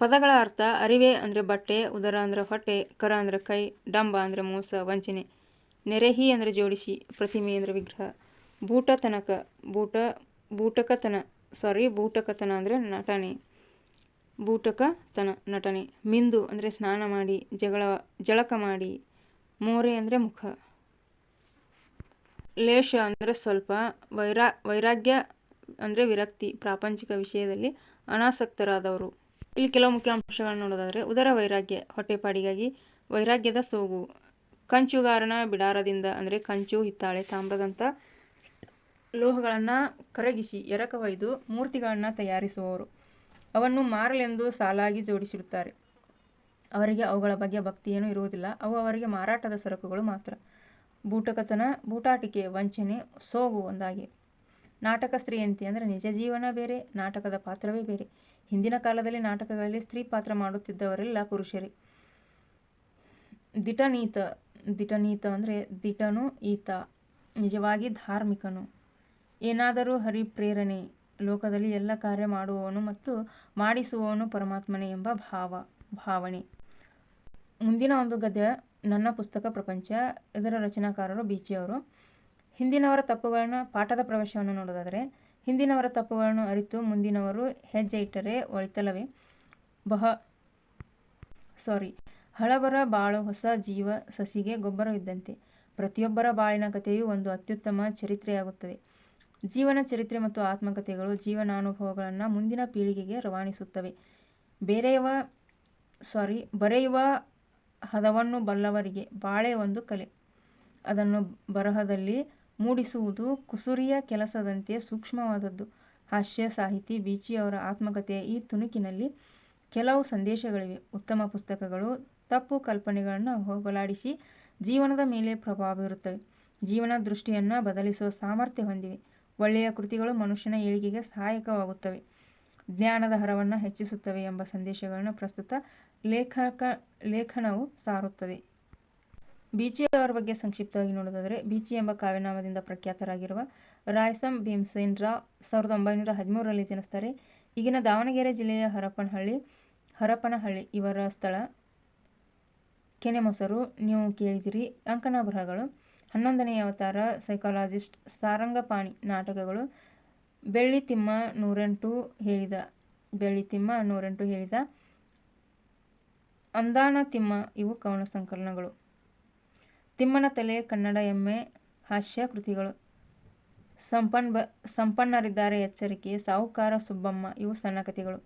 ಪದಗಳ ಅರ್ಥ ಅರಿವೆ ಅಂದರೆ ಬಟ್ಟೆ, ಉದರ ಅಂದರೆ ಹೊಟ್ಟೆ, ಕರ ಅಂದರೆ ಕೈ, ಡಂಬ ಅಂದರೆ ಮೋಸ, ವಂಚನೆ, ನೆರೆಹಿ ಅಂದರೆ ಜೋಡಿಸಿ, ಪ್ರತಿಮೆ ಅಂದರೆ ವಿಗ್ರಹ, ಬೂಟತನಕ ಬೂಟ ಬೂಟಕತನ ಸಾರಿ ಬೂಟಕತನ ಅಂದರೆ ನಟನೆ, ಬೂಟಕತನ ನಟನೆ, ಮಿಂದು ಅಂದರೆ ಸ್ನಾನ ಮಾಡಿ, ಜಗಳ ಜಳಕ ಮಾಡಿ, ಮೋರೆ ಅಂದರೆ ಮುಖ, ಲೇಷ ಅಂದರೆ ಸ್ವಲ್ಪ, ವೈರಾಗ್ಯ ಅಂದರೆ ವಿರಕ್ತಿ, ಪ್ರಾಪಂಚಿಕ ವಿಷಯದಲ್ಲಿ ಅನಾಸಕ್ತರಾದವರು. ಇಲ್ಲಿ ಕೆಲವು ಮುಖ್ಯ ಅಂಶಗಳನ್ನು ನೋಡೋದಾದರೆ ಉದರ ವೈರಾಗ್ಯ ಹೊಟ್ಟೆಪಾಡಿಗಾಗಿ ವೈರಾಗ್ಯದ ಸೋಗು. ಕಂಚುಗಾರನ ಬಿಡಾರದಿಂದ ಅಂದರೆ ಕಂಚು, ಹಿತ್ತಾಳೆ, ತಾಮ್ರದಂಥ ಲೋಹಗಳನ್ನು ಕರಗಿಸಿ ಎರಕ ಒಯ್ದು ಮೂರ್ತಿಗಳನ್ನು ತಯಾರಿಸುವವರು. ಅವನ್ನು ಮಾರಲೆಂದು ಸಾಲಾಗಿ ಜೋಡಿಸಿಡುತ್ತಾರೆ. ಅವರಿಗೆ ಅವುಗಳ ಬಗ್ಗೆ ಭಕ್ತಿಯೇನೂ ಇರುವುದಿಲ್ಲ. ಅವು ಅವರಿಗೆ ಮಾರಾಟದ ಸರಕುಗಳು ಮಾತ್ರ. ಬೂಟಕತನ ಬೂಟಾಟಿಕೆ, ವಂಚನೆ, ಸೋಗು ಒಂದಾಗಿ ನಾಟಕ ಸ್ತ್ರೀಯಂತೆ ಅಂದರೆ ನಿಜ ಜೀವನ ಬೇರೆ, ನಾಟಕದ ಪಾತ್ರವೇ ಬೇರೆ. ಹಿಂದಿನ ಕಾಲದಲ್ಲಿ ನಾಟಕಗಳಲ್ಲಿ ಸ್ತ್ರೀ ಪಾತ್ರ ಮಾಡುತ್ತಿದ್ದವರೆಲ್ಲ ಪುರುಷರೇ. ದಿಟನೀತ ದಿಟನೀತ ಅಂದರೆ ದಿಟನು ಈತ ನಿಜವಾಗಿ ಧಾರ್ಮಿಕನು. ಏನಾದರೂ ಹರಿಪ್ರೇರಣೆ ಲೋಕದಲ್ಲಿ ಎಲ್ಲ ಕಾರ್ಯ ಮಾಡುವವನು ಮತ್ತು ಮಾಡಿಸುವವನು ಪರಮಾತ್ಮನೇ ಎಂಬ ಭಾವ ಭಾವನೆ. ಮುಂದಿನ ಒಂದು ಗದ್ಯ ನನ್ನ ಪುಸ್ತಕ ಪ್ರಪಂಚ. ಇದರ ರಚನಾಕಾರರು ಬೀಚಿಯವರು. ಹಿಂದಿನವರ ತಪ್ಪುಗಳನ್ನು ಪಾಠದ ಪ್ರವೇಶವನ್ನು ನೋಡೋದಾದರೆ, ಹಿಂದಿನವರ ತಪ್ಪುಗಳನ್ನು ಅರಿತು ಮುಂದಿನವರು ಹೆಜ್ಜೆ ಇಟ್ಟರೆ ಒಳಿತಲವೇ ಬಹ, ಸಾರಿ ಹಳಬರ ಬಾಳು ಹೊಸ ಜೀವ ಸಸಿಗೆ ಗೊಬ್ಬರವಿದ್ದಂತೆ. ಪ್ರತಿಯೊಬ್ಬರ ಬಾಳಿನ ಕಥೆಯೂ ಒಂದು ಅತ್ಯುತ್ತಮ ಚರಿತ್ರೆಯಾಗುತ್ತದೆ. ಜೀವನ ಚರಿತ್ರೆ ಮತ್ತು ಆತ್ಮಕಥೆಗಳು ಜೀವನಾನುಭವಗಳನ್ನು ಮುಂದಿನ ಪೀಳಿಗೆಗೆ ರವಾನಿಸುತ್ತವೆ. ಬೇರೆಯವ, ಸಾರಿ, ಬರೆಯುವ ಹದವನ್ನು ಬಲ್ಲವರಿಗೆ ಬಾಳೆ ಒಂದು ಕಲೆ. ಅದನ್ನು ಬರಹದಲ್ಲಿ ಮೂಡಿಸುವುದು ಕುಸುರಿಯ ಕೆಲಸದಂತೆ ಸೂಕ್ಷ್ಮವಾದದ್ದು. ಹಾಸ್ಯ ಸಾಹಿತಿ ಬೀಚಿಯವರ ಆತ್ಮಕಥೆಯ ಈ ತುಣುಕಿನಲ್ಲಿ ಕೆಲವು ಸಂದೇಶಗಳಿವೆ. ಉತ್ತಮ ಪುಸ್ತಕಗಳು ತಪ್ಪು ಕಲ್ಪನೆಗಳನ್ನು ಹೋಗಲಾಡಿಸಿ ಜೀವನದ ಮೇಲೆ ಪ್ರಭಾವ ಬೀರುತ್ತವೆ. ಜೀವನ ದೃಷ್ಟಿಯನ್ನು ಬದಲಿಸುವ ಸಾಮರ್ಥ್ಯ ಹೊಂದಿವೆ. ಒಳ್ಳೆಯ ಕೃತಿಗಳು ಮನುಷ್ಯನ ಏಳಿಗೆಗೆ ಸಹಾಯಕವಾಗುತ್ತವೆ, ಜ್ಞಾನದ ಹರವನ್ನು ಹೆಚ್ಚಿಸುತ್ತವೆ ಎಂಬ ಸಂದೇಶಗಳನ್ನು ಪ್ರಸ್ತುತ ಲೇಖಕ ಲೇಖನವು ಸಾರುತ್ತದೆ. ಬೀಚಿಯವರ ಬಗ್ಗೆ ಸಂಕ್ಷಿಪ್ತವಾಗಿ ನೋಡೋದಾದರೆ ಬೀಚಿ ಎಂಬ ಕಾವ್ಯನಾಮದಿಂದ ಪ್ರಖ್ಯಾತರಾಗಿರುವ ರಾಯಸಂ ಭೀಮಸೇನ್ ರಾವ್ ಸಾವಿರದ ಒಂಬೈನೂರ ಹದಿಮೂರರಲ್ಲಿ ಜನಿಸ್ತಾರೆ. ಈಗಿನ ದಾವಣಗೆರೆ ಜಿಲ್ಲೆಯ ಹರಪನಹಳ್ಳಿ ಹರಪನಹಳ್ಳಿ ಇವರ ಸ್ಥಳ. ಕೆನೆಮೊಸರು ನೀವು ಕೇಳಿದಿರಿ. ಅಂಕನ ಬರಹಗಳು. ಹನ್ನೊಂದನೆಯ ಅವತಾರ, ಸೈಕಾಲಜಿಸ್ಟ್, ಸಾರಂಗಪಾಣಿ ನಾಟಕಗಳು, ಬೆಳ್ಳಿತಿಮ್ಮ ನೂರೆಂಟು ಹೇಳಿದ ಬೆಳ್ಳಿ ತಿಮ್ಮ ನೂರೆಂಟು ಹೇಳಿದ, ಅಂದಾನ ತಿಮ್ಮ ಇವು ಕವನ ಸಂಕಲನಗಳು. ತಿಮ್ಮನ ತಲೆ, ಕನ್ನಡ ಎಮ್ಮೆ ಹಾಸ್ಯ ಕೃತಿಗಳು. ಸಂಪನ್ನರಿದ್ದಾರೆ ಎಚ್ಚರಿಕೆ, ಸಾಹುಕಾರ ಸುಬ್ಬಮ್ಮ ಇವು ಸಣ್ಣ ಕಥೆಗಳು.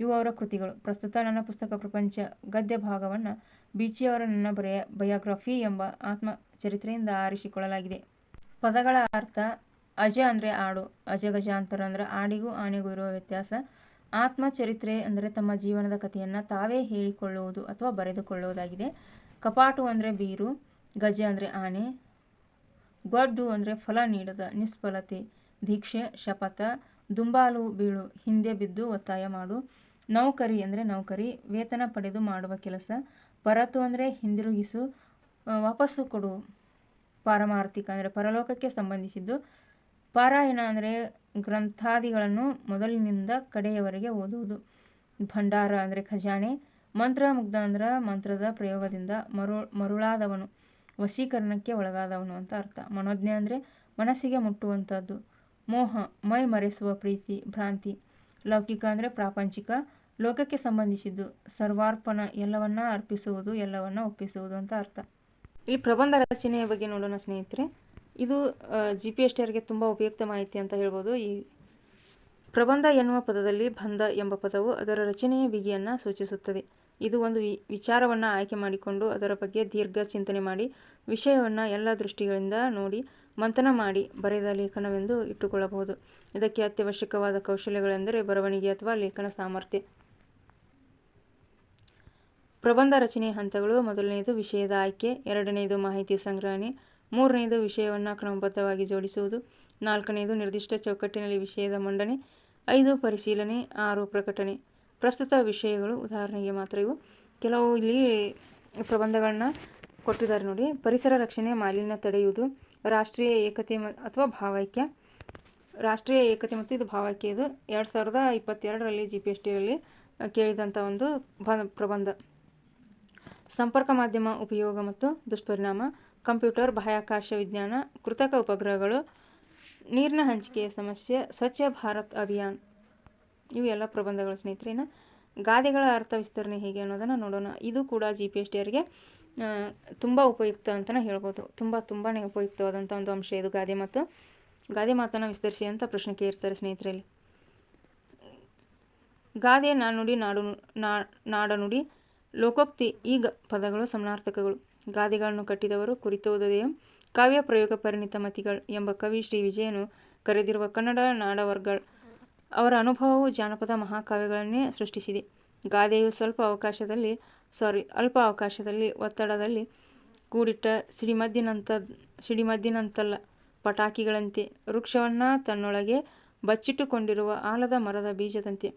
ಇವು ಅವರ ಕೃತಿಗಳು. ಪ್ರಸ್ತುತ ನನ್ನ ಪುಸ್ತಕ ಪ್ರಪಂಚ ಗದ್ಯ ಭಾಗವನ್ನು ಬೀಚಿಯವರ ನನ್ನ ಬಯೋಗ್ರಫಿ ಎಂಬ ಆತ್ಮಚರಿತ್ರೆಯಿಂದ ಆರಿಸಿಕೊಳ್ಳಲಾಗಿದೆ. ಪದಗಳ ಅರ್ಥ ಅಜ ಅಂದರೆ ಆಡು ಅಜಗಜಾಂತರ ಅಂದರೆ ಆಡಿಗೂ ಆನೆಗೂ ಇರುವ ವ್ಯತ್ಯಾಸ. ಆತ್ಮಚರಿತ್ರೆ ಅಂದರೆ ತಮ್ಮ ಜೀವನದ ಕಥೆಯನ್ನು ತಾವೇ ಹೇಳಿಕೊಳ್ಳುವುದು ಅಥವಾ ಬರೆದುಕೊಳ್ಳುವುದಾಗಿದೆ. ಕಪಾಟು ಅಂದರೆ ಬೀರು, ಗಜ ಅಂದರೆ ಆನೆ, ಗೊಡ್ಡು ಅಂದರೆ ಫಲ ನೀಡದ ನಿಷ್ಫಲತೆ, ದೀಕ್ಷೆ, ಶಪಥ, ದುಂಬಾಲು ಬೀಳು, ಹಿಂದೆ ಬಿದ್ದು ಒತ್ತಾಯ ಮಾಡು. ನೌಕರಿ ಅಂದರೆ ನೌಕರಿ, ವೇತನ ಪಡೆದು ಮಾಡುವ ಕೆಲಸ, ಪರತು ಅಂದರೆ ಹಿಂದಿರುಗಿಸು, ವಾಪಸ್ಸು ಕೊಡು, ಪಾರಮಾರ್ಥಿಕ ಅಂದರೆ ಪರಲೋಕಕ್ಕೆ ಸಂಬಂಧಿಸಿದ್ದು ಪಾರಾಯಣ ಅಂದರೆ ಗ್ರಂಥಾದಿಗಳನ್ನು ಮೊದಲಿನಿಂದ ಕಡೆಯವರೆಗೆ ಓದುವುದು. ಭಂಡಾರ ಅಂದರೆ ಖಜಾನೆ, ಮಂತ್ರ ಮುಗ್ಧ ಅಂದ್ರೆ ಮಂತ್ರದ ಪ್ರಯೋಗದಿಂದ ಮರು, ಮರುಳಾದವನು, ವಶೀಕರಣಕ್ಕೆ ಒಳಗಾದವನು ಅಂತ ಅರ್ಥ. ಮನೋಜ್ಞೆ ಅಂದರೆ ಮನಸ್ಸಿಗೆ ಮುಟ್ಟುವಂಥದ್ದು. ಮೋಹ, ಮೈ ಮರೆಸುವ ಪ್ರೀತಿ, ಭ್ರಾಂತಿ. ಲೌಕಿಕ ಅಂದರೆ ಪ್ರಾಪಂಚಿಕ, ಲೋಕಕ್ಕೆ ಸಂಬಂಧಿಸಿದ್ದು. ಸರ್ವಾರ್ಪಣ, ಎಲ್ಲವನ್ನ ಅರ್ಪಿಸುವುದು, ಎಲ್ಲವನ್ನ ಒಪ್ಪಿಸುವುದು ಅಂತ ಅರ್ಥ. ಈ ಪ್ರಬಂಧ ರಚನೆಯ ಬಗ್ಗೆ ನೋಡೋಣ ಸ್ನೇಹಿತರೆ. ಇದು ಜಿ ಪಿ ಎಸ್ ಟಿಆರ್ಗೆ ತುಂಬ ಉಪಯುಕ್ತ ಮಾಹಿತಿ ಅಂತ ಹೇಳ್ಬೋದು. ಈ ಪ್ರಬಂಧ ಎನ್ನುವ ಪದದಲ್ಲಿ ಬಂಧ ಎಂಬ ಪದವು ಅದರ ರಚನೆಯ ಬಿಗಿಯನ್ನು ಸೂಚಿಸುತ್ತದೆ. ಇದು ಒಂದು ವಿ, ವಿಚಾರವನ್ನು ಆಯ್ಕೆ ಮಾಡಿಕೊಂಡು ಅದರ ಬಗ್ಗೆ ದೀರ್ಘ ಚಿಂತನೆ ಮಾಡಿ, ವಿಷಯವನ್ನು ಎಲ್ಲ ದೃಷ್ಟಿಗಳಿಂದ ನೋಡಿ, ಮಂಥನ ಮಾಡಿ ಬರೆದ ಲೇಖನವೆಂದು ಇಟ್ಟುಕೊಳ್ಳಬಹುದು. ಇದಕ್ಕೆ ಅತ್ಯವಶ್ಯಕವಾದ ಕೌಶಲ್ಯಗಳೆಂದರೆ ಬರವಣಿಗೆ ಅಥವಾ ಲೇಖನ ಸಾಮರ್ಥ್ಯ. ಪ್ರಬಂಧ ರಚನೆಯ ಹಂತಗಳು ಮೊದಲನೆಯದು ವಿಷಯದ ಆಯ್ಕೆ ಎರಡನೆಯದು ಮಾಹಿತಿ ಸಂಗ್ರಹಣೆ ಮೂರನೆಯದು ವಿಷಯವನ್ನು ಕ್ರಮಬದ್ಧವಾಗಿ ಜೋಡಿಸುವುದು. ನಾಲ್ಕನೆಯದು ನಿರ್ದಿಷ್ಟ ಚೌಕಟ್ಟಿನಲ್ಲಿ ವಿಷಯದ ಮಂಡನೆ. ಐದು, ಪರಿಶೀಲನೆ. ಆರು, ಪ್ರಕಟಣೆ. ಪ್ರಸ್ತುತ ವಿಷಯಗಳು ಉದಾಹರಣೆಗೆ ಮಾತ್ರ ಇವು. ಕೆಲವು ಇಲ್ಲಿ ಪ್ರಬಂಧಗಳನ್ನ ಕೊಟ್ಟಿದ್ದಾರೆ ನೋಡಿ. ಪರಿಸರ ರಕ್ಷಣೆ, ಮಾಲಿನ್ಯ ತಡೆಯುವುದು, ರಾಷ್ಟ್ರೀಯ ಏಕತೆ ಅಥವಾ ಭಾವೈಕ್ಯ. ರಾಷ್ಟ್ರೀಯ ಏಕತೆ ಮತ್ತು ಇದು ಭಾವೈಕ್ಯ. ಇದು ಎರಡು ಸಾವಿರದ ಇಪ್ಪತ್ತೆರಡರಲ್ಲಿ ಜಿ ಪಿ ಎಸ್ ಟಿಯಲ್ಲಿ ಕೇಳಿದಂಥ ಒಂದು ಪ್ರಬಂಧ. ಸಂಪರ್ಕ ಮಾಧ್ಯಮ, ಉಪಯೋಗ ಮತ್ತು ದುಷ್ಪರಿಣಾಮ. ಕಂಪ್ಯೂಟರ್, ಬಾಹ್ಯಾಕಾಶ ವಿಜ್ಞಾನ, ಕೃತಕ ಉಪಗ್ರಹಗಳು, ನೀರಿನ ಹಂಚಿಕೆಯ ಸಮಸ್ಯೆ, ಸ್ವಚ್ಛ ಭಾರತ್ ಅಭಿಯಾನ್. ಇವು ಎಲ್ಲ ಪ್ರಬಂಧಗಳು ಸ್ನೇಹಿತರೇನ ಗಾದೆಗಳ ಅರ್ಥ ವಿಸ್ತರಣೆ ಹೇಗೆ ಅನ್ನೋದನ್ನು ನೋಡೋಣ. ಇದು ಕೂಡ ಜಿ ಪಿ ಎಸ್ ಟಿ ಅವರಿಗೆ ತುಂಬ ಉಪಯುಕ್ತ ಅಂತಲೇ ಹೇಳ್ಬೋದು. ತುಂಬ ತುಂಬಾ ಉಪಯುಕ್ತವಾದಂಥ ಒಂದು ಅಂಶ ಇದು ಗಾದೆ ಮಾತು. ಗಾದೆ ಮಾತನ್ನು ವಿಸ್ತರಿಸಿ ಅಂತ ಪ್ರಶ್ನೆ ಕೇಳ್ತಾರೆ ಸ್ನೇಹಿತರಲ್ಲಿ. ಗಾದೆ ನಾನುಡಿ ನಾಡು ನಾ- ನಾಡನುಡಿ ಲೋಕೋಕ್ತಿ, ಈಗ ಪದಗಳು ಸಮಾನಾರ್ಥಕಗಳು. ಗಾದೆಗಳನ್ನು ಕಟ್ಟಿದವರು ಕುರಿತೋದಯ ಕಾವ್ಯ ಪ್ರಯೋಗ ಪರಿಣಿತ ಮತಿಗಳು ಎಂಬ ಕವಿ ಶ್ರೀ ವಿಜಯನು ಕರೆದಿರುವ ಕನ್ನಡ ನಾಡವರ್ಗಳ ಅವರ ಅನುಭವವು ಜಾನಪದ ಮಹಾಕಾವ್ಯಗಳನ್ನೇ ಸೃಷ್ಟಿಸಿದೆ. ಗಾದೆಯು ಸ್ವಲ್ಪ ಅವಕಾಶದಲ್ಲಿ ಸಾರಿ ಅಲ್ಪ ಅವಕಾಶದಲ್ಲಿ, ಒತ್ತಡದಲ್ಲಿ ಕೂಡಿಟ್ಟ ಸಿಡಿಮದ್ದಿನಂಥ ಸಿಡಿಮದ್ದಿನಂತಲ್ಲ, ಪಟಾಕಿಗಳಂತೆ ವೃಕ್ಷವನ್ನು ತನ್ನೊಳಗೆ ಬಚ್ಚಿಟ್ಟುಕೊಂಡಿರುವ ಆಲದ ಮರದ ಬೀಜದಂತೆ.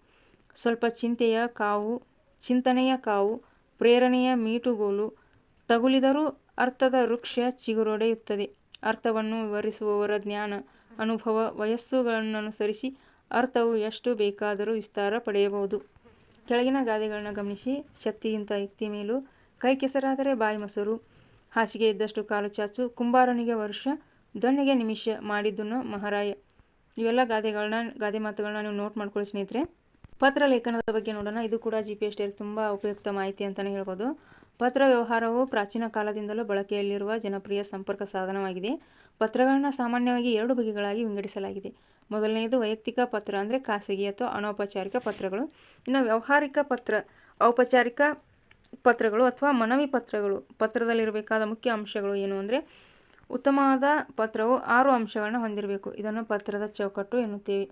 ಸ್ವಲ್ಪ ಚಿಂತೆಯ ಕಾವು, ಚಿಂತನೆಯ ಕಾವು, ಪ್ರೇರಣೆಯ ಮೀಟುಗೋಲು ತಗುಲಿದರೂ ಅರ್ಥದ ವೃಕ್ಷ ಚಿಗುರೊಡೆಯುತ್ತದೆ. ಅರ್ಥವನ್ನು ವಿವರಿಸುವವರ ಜ್ಞಾನ, ಅನುಭವ, ವಯಸ್ಸುಗಳನ್ನನುಸರಿಸಿ ಅರ್ಥವು ಎಷ್ಟು ಬೇಕಾದರೂ ವಿಸ್ತಾರ ಪಡೆಯಬಹುದು. ಕೆಳಗಿನ ಗಾದೆಗಳನ್ನು ಗಮನಿಸಿ. ಶಕ್ತಿಗಿಂತ ಯುಕ್ತಿ ಮೇಲು. ಕೈ ಕೆಸರಾದರೆ ಬಾಯಿ ಮೊಸರು. ಹಾಸಿಗೆ ಇದ್ದಷ್ಟು ಕಾಲು ಚಾಚು. ಕುಂಬಾರನಿಗೆ ವರ್ಷ. ದೊಣ್ಣೆಗೆ ನಿಮಿಷ. ಮಾಡಿದ್ದನ್ನು ಮಹಾರಾಯ. ಇವೆಲ್ಲ ಗಾದೆಗಳನ್ನ, ಗಾದೆ ಮಾತುಗಳನ್ನ ನೀವು ನೋಟ್ ಮಾಡ್ಕೊಳ್ಳಿ ಸ್ನೇಹಿತರೆ. ಪತ್ರ ಲೇಖನದ ಬಗ್ಗೆ ನೋಡೋಣ. ಇದು ಕೂಡ ಜಿ ಪಿ ಎಸ್ ಟಿಯಲ್ಲಿ ತುಂಬ ಉಪಯುಕ್ತ ಮಾಹಿತಿ ಅಂತಲೇ ಹೇಳ್ಬೋದು. ಪತ್ರ ವ್ಯವಹಾರವು ಪ್ರಾಚೀನ ಕಾಲದಿಂದಲೂ ಬಳಕೆಯಲ್ಲಿರುವ ಜನಪ್ರಿಯ ಸಂಪರ್ಕ ಸಾಧನವಾಗಿದೆ. ಪತ್ರಗಳನ್ನು ಸಾಮಾನ್ಯವಾಗಿ ಎರಡು ಬಗೆಗಳಾಗಿ ವಿಂಗಡಿಸಲಾಗಿದೆ. ಮೊದಲನೆಯದು ವೈಯಕ್ತಿಕ ಪತ್ರ ಅಂದರೆ ಖಾಸಗಿ ಅಥವಾ ಅನೌಪಚಾರಿಕ ಪತ್ರಗಳು. ಇನ್ನು ವ್ಯವಹಾರಿಕ ಪತ್ರ, ಔಪಚಾರಿಕ ಪತ್ರಗಳು ಅಥವಾ ಮನವಿ ಪತ್ರಗಳು, ಪತ್ರದಲ್ಲಿರಬೇಕಾದ ಮುಖ್ಯ ಅಂಶಗಳು ಏನು ಅಂದರೆ ಉತ್ತಮವಾದ ಪತ್ರವು ಆರು ಅಂಶಗಳನ್ನು ಹೊಂದಿರಬೇಕು. ಇದನ್ನು ಪತ್ರದ ಚೌಕಟ್ಟು ಎನ್ನುತ್ತೇವೆ.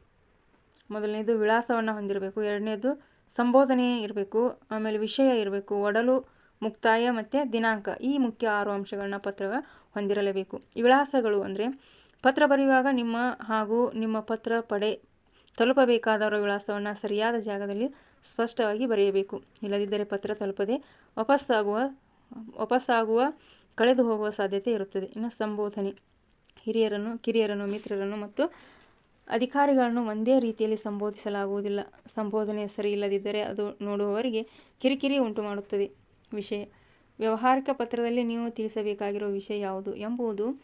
ಮೊದಲನೇದು ವಿಳಾಸವನ್ನು ಹೊಂದಿರಬೇಕು. ಎರಡನೇದು ಸಂಬೋಧನೆ ಇರಬೇಕು. ಆಮೇಲೆ ವಿಷಯ ಇರಬೇಕು. ಒಡಲು ಮುಕ್ತಾಯ ಮತ್ತು ದಿನಾಂಕ ಈ ಮುಖ್ಯ ಆರು ಅಂಶಗಳನ್ನ ಪತ್ರ ಹೊಂದಿರಲೇಬೇಕು. ವಿಳಾಸಗಳು ಅಂದರೆ ಪತ್ರ ಬರೆಯುವಾಗ ನಿಮ್ಮ ಹಾಗೂ ನಿಮ್ಮ ಪತ್ರ ಪಡೆ ತಲುಪಬೇಕಾದವರ ವಿಳಾಸವನ್ನು ಸರಿಯಾದ ಜಾಗದಲ್ಲಿ ಸ್ಪಷ್ಟವಾಗಿ ಬರೆಯಬೇಕು. ಇಲ್ಲದಿದ್ದರೆ ಪತ್ರ ತಲುಪದೆ ವಾಪಸ್ಸಾಗುವ ವಾಪಸ್ಸಾಗುವ ಕಳೆದು ಹೋಗುವ ಸಾಧ್ಯತೆ ಇರುತ್ತದೆ. ಇನ್ನು ಸಂಬೋಧನೆ. ಹಿರಿಯರನ್ನು, ಕಿರಿಯರನ್ನು, ಮಿತ್ರರನ್ನು ಮತ್ತು ಅಧಿಕಾರಿಗಳನ್ನು ಒಂದೇ ರೀತಿಯಲ್ಲಿ ಸಂಬೋಧಿಸಲಾಗುವುದಿಲ್ಲ. ಸಂಬೋಧನೆ ಸರಿ ಇಲ್ಲದಿದ್ದರೆ ಅದು ನೋಡುವವರಿಗೆ ಕಿರಿಕಿರಿ ಉಂಟು ಮಾಡುತ್ತದೆ ವಿಷಯ. ವ್ಯವಹಾರಿಕ ಪತ್ರದಲ್ಲಿ ನೀವು ತಿಳಿಸಬೇಕಾಗಿರುವ ವಿಷಯ ಯಾವುದು ಎಂಬುದು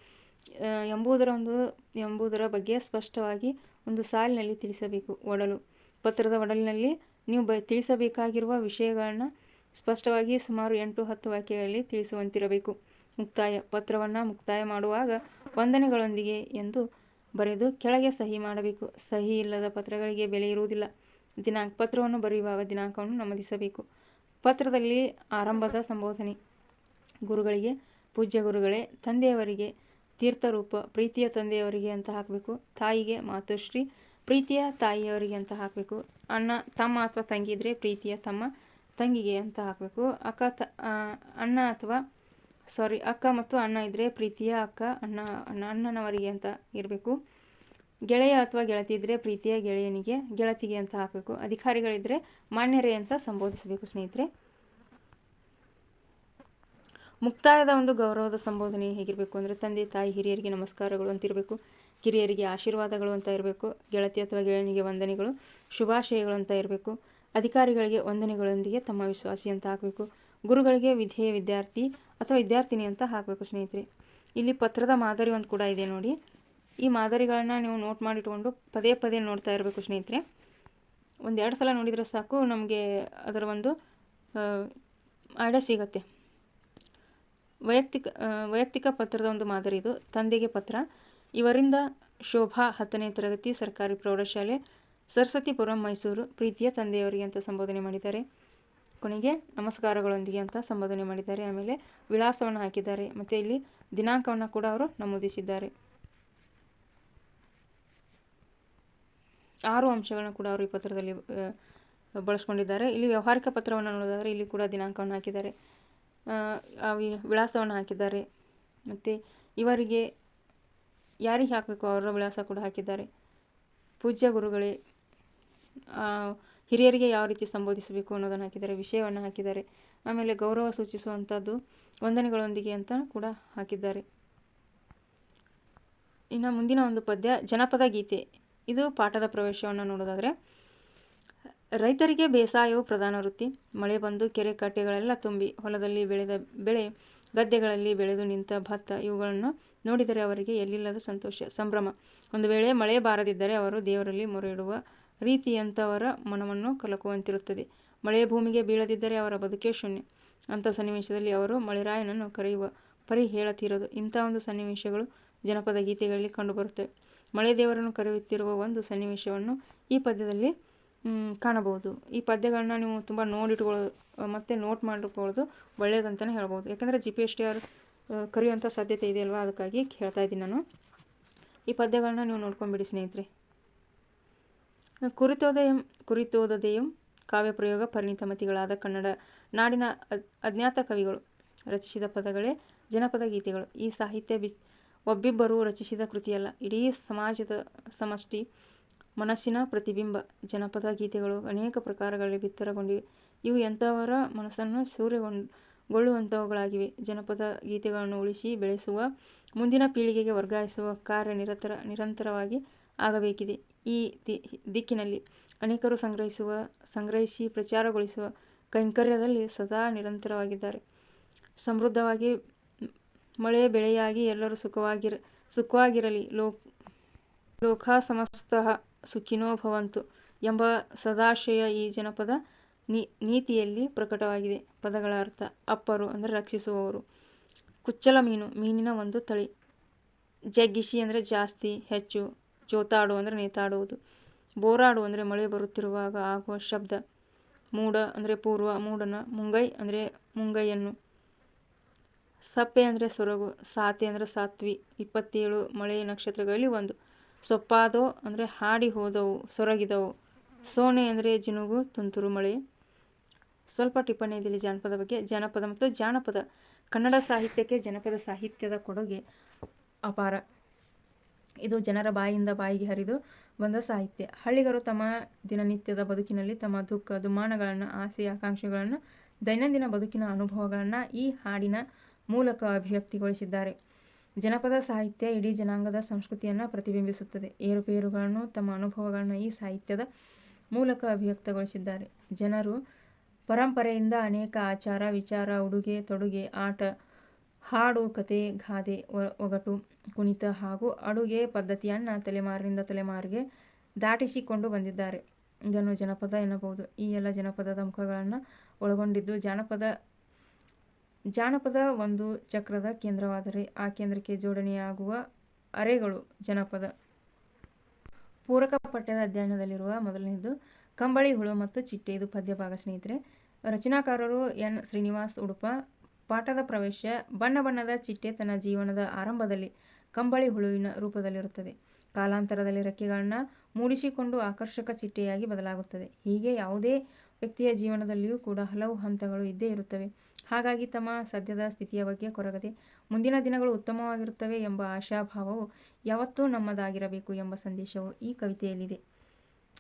ಎಂಬುದರ ಒಂದು, ಎಂಬುದರ ಬಗ್ಗೆ ಸ್ಪಷ್ಟವಾಗಿ ಒಂದು ಸಾಲಿನಲ್ಲಿ ತಿಳಿಸಬೇಕು ಒಡಲು. ಪತ್ರದ ಒಡಲಿನಲ್ಲಿ ನೀವು ಬ, ತಿಳಿಸಬೇಕಾಗಿರುವ ವಿಷಯಗಳನ್ನು ಸ್ಪಷ್ಟವಾಗಿ ಸುಮಾರು ಎಂಟು, ಹತ್ತು ವಾಕ್ಯಗಳಲ್ಲಿ ತಿಳಿಸುವಂತಿರಬೇಕು. ಮುಕ್ತಾಯ. ಪತ್ರವನ್ನು ಮುಕ್ತಾಯ ಮಾಡುವಾಗ ವಂದನೆಗಳೊಂದಿಗೆ ಎಂದು ಬರೆದು ಕೆಳಗೆ ಸಹಿ ಮಾಡಬೇಕು. ಸಹಿ ಇಲ್ಲದ ಪತ್ರಗಳಿಗೆ ಬೆಲೆ ಇರುವುದಿಲ್ಲ. ದಿನಾಂಕ, ಪತ್ರವನ್ನು ಬರೆಯುವಾಗ ದಿನಾಂಕವನ್ನು ನಮೂದಿಸಬೇಕು. ಪತ್ರದಲ್ಲಿ ಆರಂಭದ ಸಂಬೋಧನೆ. ಗುರುಗಳಿಗೆ, ಪೂಜ್ಯ ಗುರುಗಳೇ, ತಂದೆಯವರಿಗೆ, ತೀರ್ಥರೂಪ, ಪ್ರೀತಿಯ ತಂದೆಯವರಿಗೆ ಅಂತ ಹಾಕಬೇಕು. ತಾಯಿಗೆ ಮಾತುಶ್ರೀ, ಪ್ರೀತಿಯ ತಾಯಿಯವರಿಗೆ ಅಂತ ಹಾಕಬೇಕು. ಅಣ್ಣ, ತಮ್ಮ ಅಥವಾ ತಂಗಿ ಇದ್ದರೆ ಪ್ರೀತಿಯ ತಮ್ಮ ತಂಗಿಗೆ ಅಂತ ಹಾಕಬೇಕು. ಅಕ್ಕ ತ ಅಣ್ಣ ಅಥವಾ ಸಾರಿ ಅಕ್ಕ ಮತ್ತು ಅಣ್ಣ ಇದ್ದರೆ ಪ್ರೀತಿಯ ಅಕ್ಕ ಅಣ್ಣ, ಅಣ್ಣನವರಿಗೆ ಅಂತ ಇರಬೇಕು. ಗೆಳೆಯ ಅಥವಾ ಗೆಳತಿ ಇದ್ದರೆ ಪ್ರೀತಿಯ ಗೆಳೆಯನಿಗೆ ಗೆಳತಿಗೆ ಅಂತ ಹಾಕಬೇಕು. ಅಧಿಕಾರಿಗಳಿದ್ದರೆ ಮಾನ್ಯರೇ ಅಂತ ಸಂಬೋಧಿಸಬೇಕು ಸ್ನೇಹಿತರೆ. ಮುಕ್ತಾಯದ ಒಂದು ಗೌರವದ ಸಂಬೋಧನೆ ಹೇಗಿರಬೇಕು ಅಂದರೆ ತಂದೆ, ತಾಯಿ, ಹಿರಿಯರಿಗೆ ನಮಸ್ಕಾರಗಳು ಅಂತಿರಬೇಕು ಕಿರಿಯರಿಗೆ ಆಶೀರ್ವಾದಗಳು ಅಂತ ಇರಬೇಕು. ಗೆಳತಿ ಅಥವಾ ಗೆಳೆಯನಿಗೆ ವಂದನೆಗಳು, ಶುಭಾಶಯಗಳು ಅಂತ ಇರಬೇಕು. ಅಧಿಕಾರಿಗಳಿಗೆ ವಂದನೆಗಳೊಂದಿಗೆ ತಮ್ಮ ವಿಶ್ವಾಸಿ ಅಂತ ಹಾಕಬೇಕು. ಗುರುಗಳಿಗೆ ವಿಧೇಯ ವಿದ್ಯಾರ್ಥಿ ಅಥವಾ ವಿದ್ಯಾರ್ಥಿನಿ ಅಂತ ಹಾಕಬೇಕು ಸ್ನೇಹಿತರೆ. ಇಲ್ಲಿ ಪತ್ರದ ಮಾದರಿ ಒಂದು ಕೂಡ ಇದೆ ನೋಡಿ. ಈ ಮಾದರಿಗಳನ್ನು ನೀವು ನೋಟ್ ಮಾಡಿಟ್ಕೊಂಡು ಪದೇ ಪದೇ ನೋಡ್ತಾ ಇರಬೇಕು ಸ್ನೇಹಿತರೆ. ಒಂದೆರಡು ಸಲ ನೋಡಿದರೆ ಸಾಕು ನಮಗೆ ಅದರ ಒಂದು ಐಡಿಯಾ ಸಿಗತ್ತೆ. ವೈಯಕ್ತಿಕ ವೈಯಕ್ತಿಕ ಪತ್ರದ ಒಂದು ಮಾದರಿ ಇದು, ತಂದೆಗೆ ಪತ್ರ. ಇವರಿಂದ ಶೋಭಾ ಹತ್ತನೇ ತರಗತಿ ಸರ್ಕಾರಿ ಪ್ರೌಢಶಾಲೆ ಸರಸ್ವತಿಪುರಂ ಮೈಸೂರು, ಪ್ರೀತಿಯ ತಂದೆಯವರಿಗೆ ಅಂತ ಸಂಬೋಧನೆ ಮಾಡಿದ್ದಾರೆ. ಕೊನೆಗೆ ನಮಸ್ಕಾರಗಳೊಂದಿಗೆ ಅಂತ ಸಂಬೋಧನೆ ಮಾಡಿದ್ದಾರೆ. ಆಮೇಲೆ ವಿಳಾಸವನ್ನು ಹಾಕಿದ್ದಾರೆ. ಮತ್ತು ಇಲ್ಲಿ ದಿನಾಂಕವನ್ನು ಕೂಡ ಅವರು ನಮೂದಿಸಿದ್ದಾರೆ. ಆರು ಅಂಶಗಳನ್ನು ಕೂಡ ಅವರು ಈ ಪತ್ರದಲ್ಲಿ ಬಳಸ್ಕೊಂಡಿದ್ದಾರೆ. ಇಲ್ಲಿ ವ್ಯವಹಾರಿಕ ಪತ್ರವನ್ನು ನೋಡೋದಾದರೆ ಇಲ್ಲಿ ಕೂಡ ದಿನಾಂಕವನ್ನು ಹಾಕಿದ್ದಾರೆ. ವಿಳಾಸವನ್ನು ಹಾಕಿದ್ದಾರೆ. ಮತ್ತು ಇವರಿಗೆ ಯಾರಿಗೆ ಹಾಕಬೇಕು ಅವರ ವಿಳಾಸ ಕೂಡ ಹಾಕಿದ್ದಾರೆ. ಪೂಜ್ಯ ಗುರುಗಳೇ ಹಿರಿಯರಿಗೆ ಯಾವ ರೀತಿ ಸಂಬೋಧಿಸಬೇಕು ಅನ್ನೋದನ್ನು ಹಾಕಿದ್ದಾರೆ, ವಿಷಯವನ್ನು ಹಾಕಿದ್ದಾರೆ. ಆಮೇಲೆ ಗೌರವ ಸೂಚಿಸುವಂಥದ್ದು ವಂದನೆಗಳೊಂದಿಗೆ ಅಂತ ಕೂಡ ಹಾಕಿದ್ದಾರೆ. ಇನ್ನು ಮುಂದಿನ ಒಂದು ಪದ್ಯ, ಜನಪದ ಗೀತೆ. ಇದು ಪಾಠದ ಪ್ರವೇಶವನ್ನು ನೋಡೋದಾದರೆ, ರೈತರಿಗೆ ಬೇಸಾಯವು ಪ್ರಧಾನ ವೃತ್ತಿ. ಮಳೆ ಬಂದು ಕೆರೆ ಕಟ್ಟೆಗಳೆಲ್ಲ ತುಂಬಿ, ಹೊಲದಲ್ಲಿ ಬೆಳೆದ ಬೆಳೆ, ಗದ್ದೆಗಳಲ್ಲಿ ಬೆಳೆದು ನಿಂತ ಭತ್ತ, ಇವುಗಳನ್ನು ನೋಡಿದರೆ ಅವರಿಗೆ ಎಲ್ಲಿಲ್ಲದ ಸಂತೋಷ, ಸಂಭ್ರಮ. ಒಂದು ವೇಳೆ ಮಳೆ ಬಾರದಿದ್ದರೆ ಅವರು ದೇವರಲ್ಲಿ ಮೊರೆ ಇಡುವ ರೀತಿಯಂಥವರ ಮನವನ್ನು ಕಲಕುವಂತಿರುತ್ತದೆ. ಮಳೆ ಭೂಮಿಗೆ ಬೀಳದಿದ್ದರೆ ಅವರ ಬದುಕೇ ಶೂನ್ಯ. ಅಂಥ ಸನ್ನಿವೇಶದಲ್ಲಿ ಅವರು ಮಳೆರಾಯನನ್ನು ಕರೆಯುವ ಪರಿ ಹೇಳತೀರದು. ಇಂಥ ಒಂದು ಸನ್ನಿವೇಶಗಳು ಜನಪದ ಗೀತೆಗಳಲ್ಲಿ ಕಂಡುಬರುತ್ತವೆ. ಮಳೆ ದೇವರನ್ನು ಕರೆಯುತ್ತಿರುವ ಒಂದು ಸನ್ನಿವೇಶವನ್ನು ಈ ಪದ್ಯದಲ್ಲಿ ಕಾಣಬಹುದು. ಈ ಪದ್ಯಗಳನ್ನ ನೀವು ತುಂಬ ನೋಡಿಟ್ಕೊಳ್ಳೋದು ಮತ್ತು ನೋಟ್ ಮಾಡಿಕೊಳ್ಳೋದು ಒಳ್ಳೆಯದಂತಲೇ ಹೇಳ್ಬೋದು. ಯಾಕಂದರೆ G P S T R ಕರೆಯುವಂಥ ಸಾಧ್ಯತೆ ಇದೆ ಅಲ್ವಾ? ಅದಕ್ಕಾಗಿ ಹೇಳ್ತಾ ಇದ್ದೀನಿ ನಾನು. ಈ ಪದ್ಯಗಳನ್ನ ನೀವು ನೋಡ್ಕೊಂಬಿಡಿ ಸ್ನೇಹಿತರೆ. ಕುರಿತೋದಯಂ ಕುರಿತೋದಯಂ ಕಾವ್ಯ ಪ್ರಯೋಗ ಪರಿಣಿತ ಮತಿಗಳಾದ ಕನ್ನಡ ನಾಡಿನ ಅಜ್ಞಾತ ಕವಿಗಳು ರಚಿಸಿದ ಪದಗಳೇ ಜನಪದ ಗೀತೆಗಳು. ಈ ಸಾಹಿತ್ಯ ಬಿ ಒಬ್ಬಿಬ್ಬರು ರಚಿಸಿದ ಕೃತಿಯಲ್ಲ. ಇಡೀ ಸಮಾಜದ ಸಮಷ್ಟಿ, ಮನಸ್ಸಿನ ಪ್ರತಿಬಿಂಬ, ಜನಪದ ಗೀತೆಗಳು ಅನೇಕ ಪ್ರಕಾರಗಳಲ್ಲಿ ಬಿತ್ತರಗೊಂಡಿವೆ. ಇವು ಎಂಥವರ ಮನಸ್ಸನ್ನು ಸೂರ್ಯಗೊಂಡುಗೊಳ್ಳುವಂಥವುಗಳಾಗಿವೆ ಜನಪದ ಗೀತೆಗಳನ್ನು ಉಳಿಸಿ ಬೆಳೆಸುವ, ಮುಂದಿನ ಪೀಳಿಗೆಗೆ ವರ್ಗಾಯಿಸುವ ಕಾರ್ಯ ನಿರಂತರ, ನಿರಂತರವಾಗಿ ಆಗಬೇಕಿದೆ. ಈ ದಿಕ್ಕಿನಲ್ಲಿ ಅನೇಕರು ಸಂಗ್ರಹಿಸುವ, ಸಂಗ್ರಹಿಸಿ ಪ್ರಚಾರಗೊಳಿಸುವ ಕೈಂಕರ್ಯದಲ್ಲಿ ಸದಾ ನಿರಂತರವಾಗಿದ್ದಾರೆ. ಸಮೃದ್ಧವಾಗಿ ಮಳೆ ಬೆಳೆಯಾಗಿ ಎಲ್ಲರೂ ಸುಖವಾಗಿರ, ಸುಖವಾಗಿರಲಿ. ಲೋಕ ಸಮಸ್ತಃ ಸುಖಿನೋ ಭವಂತು ಎಂಬ ಸದಾಶಯ ಈ ಜನಪದ ನೀ, ನೀತಿಯಲ್ಲಿ ಪ್ರಕಟವಾಗಿದೆ. ಪದಗಳ ಅರ್ಥ ಅಪ್ಪರು ಅಂದರೆ ರಕ್ಷಿಸುವವರು. ಕುಚ್ಚಲ ಮೀನು, ಮೀನಿನ ಒಂದು ತಳಿ. ಜಗ್ಗಿಸಿ ಅಂದರೆ ಜಾಸ್ತಿ, ಹೆಚ್ಚು. ಜೋತಾಡು ಅಂದರೆ ನೇತಾಡುವುದು. ಬೋರಾಡು ಅಂದರೆ ಮಳೆ ಬರುತ್ತಿರುವಾಗ ಆಗುವ ಶಬ್ದ. ಮೂಡ ಅಂದರೆ ಪೂರ್ವ, ಮೂಡನ ಮುಂಗೈ ಅಂದರೆ ಮುಂಗೈಯನ್ನು. ಸಪ್ಪೆ ಅಂದರೆ ಸೊರಗು, ಸಾತಿ ಅಂದರೆ ಸಾತ್ವಿ, ಇಪ್ಪತ್ತೇಳು ಮಳೆ ನಕ್ಷತ್ರಗಳಲ್ಲಿ ಒಂದು. ಸೊಪ್ಪಾದೋ ಅಂದರೆ ಹಾಡಿ ಹೋದವು, ಸೊರಗಿದವು. ಸೋನೆ ಅಂದರೆ ಜಿನುಗು, ತುಂತುರು ಮಳೆ. ಸ್ವಲ್ಪ ಟಿಪ್ಪಣಿ ಇದೆಯಲ್ಲಿ ಜಾನಪದ ಬಗ್ಗೆ, ಜಾನಪದ ಮತ್ತು ಜಾನಪದ. ಕನ್ನಡ ಸಾಹಿತ್ಯಕ್ಕೆ ಜನಪದ ಸಾಹಿತ್ಯದ ಕೊಡುಗೆ ಅಪಾರ. ಇದು ಜನರ ಬಾಯಿಯಿಂದ ಬಾಯಿಗೆ ಹರಿದು ಬಂದ ಸಾಹಿತ್ಯ. ಹಳ್ಳಿಗರು ತಮ್ಮ ದಿನನಿತ್ಯದ ಬದುಕಿನಲ್ಲಿ ತಮ್ಮ ದುಃಖ ದುಮಾನಗಳನ್ನು ಆಸೆ, ಆಕಾಂಕ್ಷೆಗಳನ್ನು, ದೈನಂದಿನ ಬದುಕಿನ ಅನುಭವಗಳನ್ನು ಈ ಹಾಡಿನ ಮೂಲಕ ಅಭಿವ್ಯಕ್ತಿಗೊಳಿಸಿದ್ದಾರೆ. ಜನಪದ ಸಾಹಿತ್ಯ ಇಡೀ ಜನಾಂಗದ ಸಂಸ್ಕೃತಿಯನ್ನು ಪ್ರತಿಬಿಂಬಿಸುತ್ತದೆ. ಏರುಪೇರುಗಳನ್ನು ತಮ್ಮ ಅನುಭವಗಳನ್ನು ಈ ಸಾಹಿತ್ಯದ ಮೂಲಕ ಅಭಿವ್ಯಕ್ತಗೊಳಿಸಿದ್ದಾರೆ. ಜನರು ಪರಂಪರೆಯಿಂದ ಅನೇಕ ಆಚಾರ, ವಿಚಾರ, ಉಡುಗೆ, ತೊಡುಗೆ, ಆಟ, ಹಾಡು, ಕತೆ, ಗಾದೆ ಒಗಟು, ಕುಣಿತ ಹಾಗೂ ಅಡುಗೆ ಪದ್ಧತಿಯನ್ನು ತಲೆಮಾರಿನಿಂದ ತಲೆಮಾರಿಗೆ ದಾಟಿಸಿಕೊಂಡು ಬಂದಿದ್ದಾರೆ. ಇದನ್ನು ಜನಪದ ಎನ್ನಬಹುದು. ಈ ಎಲ್ಲ ಜನಪದದ ಮುಖಗಳನ್ನು ಒಳಗೊಂಡಿದ್ದು ಜಾನಪದ ಜಾನಪದ ಒಂದು ಚಕ್ರದ ಕೇಂದ್ರವಾದರೆ ಆ ಕೇಂದ್ರಕ್ಕೆ ಜೋಡಣೆಯಾಗುವ ಅರೆಗಳು ಜನಪದ. ಪೂರಕ ಪಠ್ಯದ ಅಧ್ಯಯನದಲ್ಲಿರುವ ಮೊದಲನೇದು ಕಂಬಳಿ, ಹುಳು ಮತ್ತು ಚಿಟ್ಟೆ. ಇದು ಪದ್ಯ ಭಾಗ. ಸ್ನೇಹಿತರೆ, ರಚನಾಕಾರರು ಎನ್. ಶ್ರೀನಿವಾಸ್ ಉಡುಪ, ಪಾಠದ ಪ್ರವೇಶ ಬಣ್ಣ ಬಣ್ಣದ ಚಿಟ್ಟೆ ತನ್ನ ಜೀವನದ ಆರಂಭದಲ್ಲಿ ಕಂಬಳಿ, ಹುಳುವಿನ ರೂಪದಲ್ಲಿರುತ್ತದೆ. ಕಾಲಾಂತರದಲ್ಲಿ ರೆಕ್ಕೆಗಳನ್ನು ಮೂಡಿಸಿಕೊಂಡು ಆಕರ್ಷಕ ಚಿಟ್ಟೆಯಾಗಿ ಬದಲಾಗುತ್ತದೆ. ಹೀಗೆ ಯಾವುದೇ ವ್ಯಕ್ತಿಯ ಜೀವನದಲ್ಲಿಯೂ ಕೂಡ ಹಲವು ಹಂತಗಳು ಇದ್ದೇ ಇರುತ್ತವೆ. ಹಾಗಾಗಿ ತಮ್ಮ ಸದ್ಯದ ಸ್ಥಿತಿಯ ಬಗ್ಗೆ ಕೊರಗದೆ ಮುಂದಿನ ದಿನಗಳು ಉತ್ತಮವಾಗಿರುತ್ತವೆ ಎಂಬ ಆಶಾಭಾವವು ಯಾವತ್ತೂ ನಮ್ಮದಾಗಿರಬೇಕು ಎಂಬ ಸಂದೇಶವು ಈ ಕವಿತೆಯಲ್ಲಿದೆ.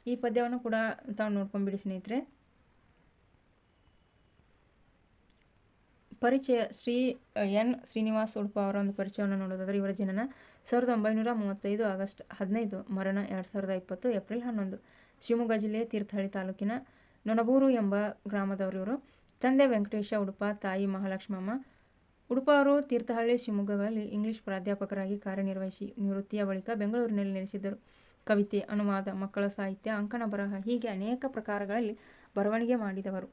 ಈ ಪದ್ಯವನ್ನು ಕೂಡ ತಾವು ನೋಡ್ಕೊಂಡ್ಬಿಡಿ ಸ್ನೇಹಿತರೆ. ಪರಿಚಯ ಶ್ರೀ ಎನ್. ಶ್ರೀನಿವಾಸ್ ಉಡುಪ ಅವರ ಒಂದು ಪರಿಚಯವನ್ನು ನೋಡೋದಾದರೆ ಇವರ ಜನನ ಸಾವಿರದ ಒಂಬೈನೂರ ಮೂವತ್ತೈದು ಆಗಸ್ಟ್ ಹದಿನೈದು ಮರಣ ಎರಡು ಸಾವಿರದ ಇಪ್ಪತ್ತು ಏಪ್ರಿಲ್ ಹನ್ನೊಂದು ಶಿವಮೊಗ್ಗ ಜಿಲ್ಲೆಯ ತೀರ್ಥಹಳ್ಳಿ ತಾಲೂಕಿನ ನೊಣಬೂರು ಎಂಬ ಗ್ರಾಮದವರು ಇವರು. ತಂದೆ ವೆಂಕಟೇಶ ಉಡುಪ, ತಾಯಿ ಮಹಾಲಕ್ಷ್ಮಮ್ಮ ಉಡುಪ ಅವರು ತೀರ್ಥಹಳ್ಳಿ, ಶಿವಮೊಗ್ಗಗಳಲ್ಲಿ ಇಂಗ್ಲಿಷ್ ಪ್ರಾಧ್ಯಾಪಕರಾಗಿ ಕಾರ್ಯನಿರ್ವಹಿಸಿ ನಿವೃತ್ತಿಯ ಬಳಿಕ ಬೆಂಗಳೂರಿನಲ್ಲಿ ನೆಲೆಸಿದ್ದರು. ಕವಿತೆ, ಅನುವಾದ, ಮಕ್ಕಳ ಸಾಹಿತ್ಯ, ಅಂಕಣ ಬರಹ ಹೀಗೆ ಅನೇಕ ಪ್ರಕಾರಗಳಲ್ಲಿ ಬರವಣಿಗೆ ಮಾಡಿದವರು.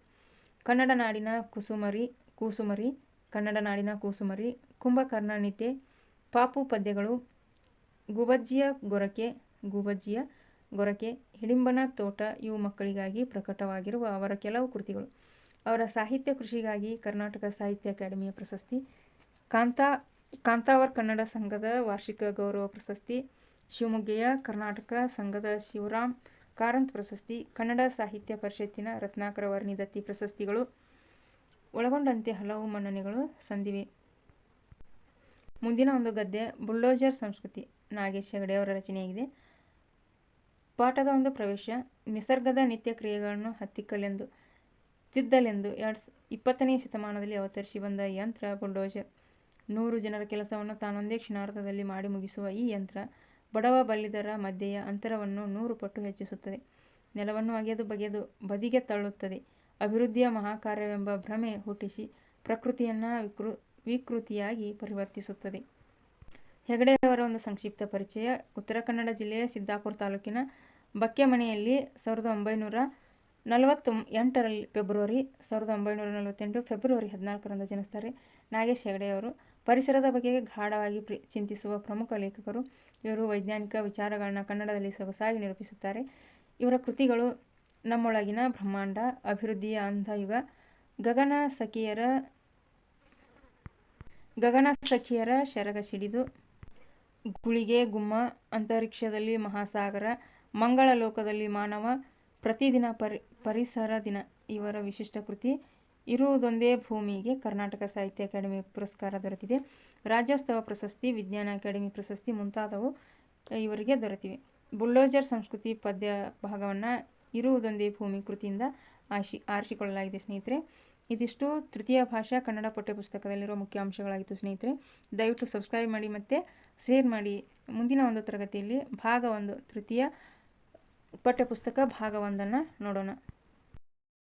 ಕನ್ನಡ ನಾಡಿನ ಕುಸುಮರಿ, ಕೂಸುಮರಿ, ಕನ್ನಡ ನಾಡಿನ ಕೂಸುಮರಿ ಕುಂಭಕರ್ಣನಿತೆ ಪಾಪು ಪದ್ಯಗಳು, ಗುಬಜ್ಜಿಯ ಗೊರಕೆ ಗುಬಜ್ಜಿಯ ಗೊರಕೆ, ಹಿಡಿಂಬನ ತೋಟ ಇವು ಮಕ್ಕಳಿಗಾಗಿ ಪ್ರಕಟವಾಗಿರುವ ಅವರ ಕೆಲವು ಕೃತಿಗಳು. ಅವರ ಸಾಹಿತ್ಯ ಕೃಷಿಗಾಗಿ ಕರ್ನಾಟಕ ಸಾಹಿತ್ಯ ಅಕಾಡೆಮಿಯ ಪ್ರಶಸ್ತಿ, ಕಾಂತಾ, ಕಾಂತಾವರ್ ಕನ್ನಡ ಸಂಘದ ವಾರ್ಷಿಕ ಗೌರವ ಪ್ರಶಸ್ತಿ, ಶಿವಮೊಗ್ಗೆಯ ಕರ್ನಾಟಕ ಸಂಘದ ಶಿವರಾಮ್ ಕಾರಂತ್ ಪ್ರಶಸ್ತಿ, ಕನ್ನಡ ಸಾಹಿತ್ಯ ಪರಿಷತ್ತಿನ ರತ್ನಾಕರ ವರ್ಣಿದತ್ತಿ ಪ್ರಶಸ್ತಿಗಳು, ಒಳಗೊಂಡಂತೆ ಹಲವು ಮನ್ನಣೆಗಳು ಸಂದಿವೆ. ಮುಂದಿನ ಒಂದು ಗದ್ಯ, ಬುಲ್ಡೋಜರ್ ಸಂಸ್ಕೃತಿ, ನಾಗೇಶ್ ಹೆಗಡೆ ಅವರ ರಚನೆಯಾಗಿದೆ. ಪಾಠದ ಒಂದು ಪ್ರವೇಶ, ನಿಸರ್ಗದ ನಿತ್ಯ ಕ್ರಿಯೆಗಳನ್ನು ಹತ್ತಿಕ್ಕಲೆಂದು. ತಿದ್ದಲೆಂದು ಎರಡು ಇಪ್ಪತ್ತನೇ ಶತಮಾನದಲ್ಲಿ ಅವತರಿಸಿ ಬಂದ ಯಂತ್ರ ಬುಲ್ಡೋಜರ್ ನೂರು ಜನರ ಕೆಲಸವನ್ನು ತಾನೊಂದೇ ಕ್ಷಣಾರ್ಥದಲ್ಲಿ ಮಾಡಿ ಮುಗಿಸುವ ಈ ಯಂತ್ರ ಬಡವ ಬಲ್ಲಿದರ ಮಧ್ಯೆಯ ಅಂತರವನ್ನು ನೂರು ಪಟ್ಟು ಹೆಚ್ಚಿಸುತ್ತದೆ. ನೆಲವನ್ನು ಅಗೆದು ಬಗೆದು ಬದಿಗೆ ತಳ್ಳುತ್ತದೆ. ಅಭಿವೃದ್ಧಿಯ ಮಹಾಕಾರ್ಯವೆಂಬ ಭ್ರಮೆ ಹುಟ್ಟಿಸಿ ಪ್ರಕೃತಿಯನ್ನು ವಿಕೃ, ವಿಕೃತಿಯಾಗಿ ಪರಿವರ್ತಿಸುತ್ತದೆ. ಹೆಗಡೆಯವರ ಒಂದು ಸಂಕ್ಷಿಪ್ತ ಪರಿಚಯ. ಉತ್ತರ ಕನ್ನಡ ಜಿಲ್ಲೆಯ ಸಿದ್ದಾಪುರ ತಾಲೂಕಿನ ಬಕ್ಕೆಮನೆಯಲ್ಲಿ ಸಾವಿರದ ಒಂಬೈನೂರ ನಲವತ್ತು ಎಂಟರಲ್ಲಿ ಫೆಬ್ರವರಿ ಸಾವಿರದ ಒಂಬೈನೂರ ನಲವತ್ತೆಂಟು, ಫೆಬ್ರವರಿ ಹದಿನಾಲ್ಕರಂದು ಜನಿಸ್ತಾರೆ ನಾಗೇಶ್ ಹೆಗಡೆಯವರು ಪರಿಸರದ ಬಗ್ಗೆ ಗಾಢವಾಗಿ ಚಿಂತಿಸುವ ಪ್ರಮುಖ ಲೇಖಕರು ಇವರು ವೈಜ್ಞಾನಿಕ ವಿಚಾರಗಳನ್ನ ಕನ್ನಡದಲ್ಲಿ ಸೊಗಸಾಗಿ ನಿರೂಪಿಸುತ್ತಾರೆ. ಇವರ ಕೃತಿಗಳು ನಮ್ಮೊಳಗಿನ ಬ್ರಹ್ಮಾಂಡ, ಅಭಿವೃದ್ಧಿಯ ಅಂಧಯುಗ, ಗಗನ ಸಖಿಯರ ಗಗನ ಸಖಿಯರ ಶರಗ ಸಿಡಿದು, ಗುಳಿಗೆ ಗುಮ್ಮ, ಅಂತರಿಕ್ಷದಲ್ಲಿ ಮಹಾಸಾಗರ ಮಂಗಳ ಲೋಕದಲ್ಲಿ ಮಾನವ, ಪ್ರತಿದಿನ ಪರಿ ಪರಿಸರ ದಿನ. ಇವರ ವಿಶಿಷ್ಟ ಕೃತಿ, ಇರುವುದೊಂದೇ ಭೂಮಿಗೆ ಕರ್ನಾಟಕ ಸಾಹಿತ್ಯ ಅಕಾಡೆಮಿ ಪುರಸ್ಕಾರ ದೊರೆತಿದೆ. ರಾಜ್ಯೋತ್ಸವ ಪ್ರಶಸ್ತಿ, ವಿಜ್ಞಾನ ಅಕಾಡೆಮಿ ಪ್ರಶಸ್ತಿ ಮುಂತಾದವು ಇವರಿಗೆ ದೊರೆತಿವೆ. ಬುಲ್ಡೋಜರ್ ಸಂಸ್ಕೃತಿ ಪದ್ಯ ಭಾಗವನ್ನು ಇರುವುದೊಂದೇ ಭೂಮಿ ಕೃತಿಯಿಂದ ಆಶಿ, ಆರಿಸಿಕೊಳ್ಳಲಾಗಿದೆ ಸ್ನೇಹಿತರೆ. ಇದಿಷ್ಟು ತೃತೀಯ ಭಾಷಾ ಕನ್ನಡ ಪಠ್ಯಪುಸ್ತಕದಲ್ಲಿರುವ ಮುಖ್ಯ ಅಂಶಗಳಾಗಿತ್ತು ಸ್ನೇಹಿತರೆ. ದಯವಿಟ್ಟು ಸಬ್ಸ್ಕ್ರೈಬ್ ಮಾಡಿ ಮತ್ತು ಶೇರ್ ಮಾಡಿ. ಮುಂದಿನ ಒಂದು ತರಗತಿಯಲ್ಲಿ ಭಾಗ ಒಂದು, ತೃತೀಯ ಪಠ್ಯಪುಸ್ತಕ ಭಾಗ ಒಂದನ್ನು ನೋಡೋಣ.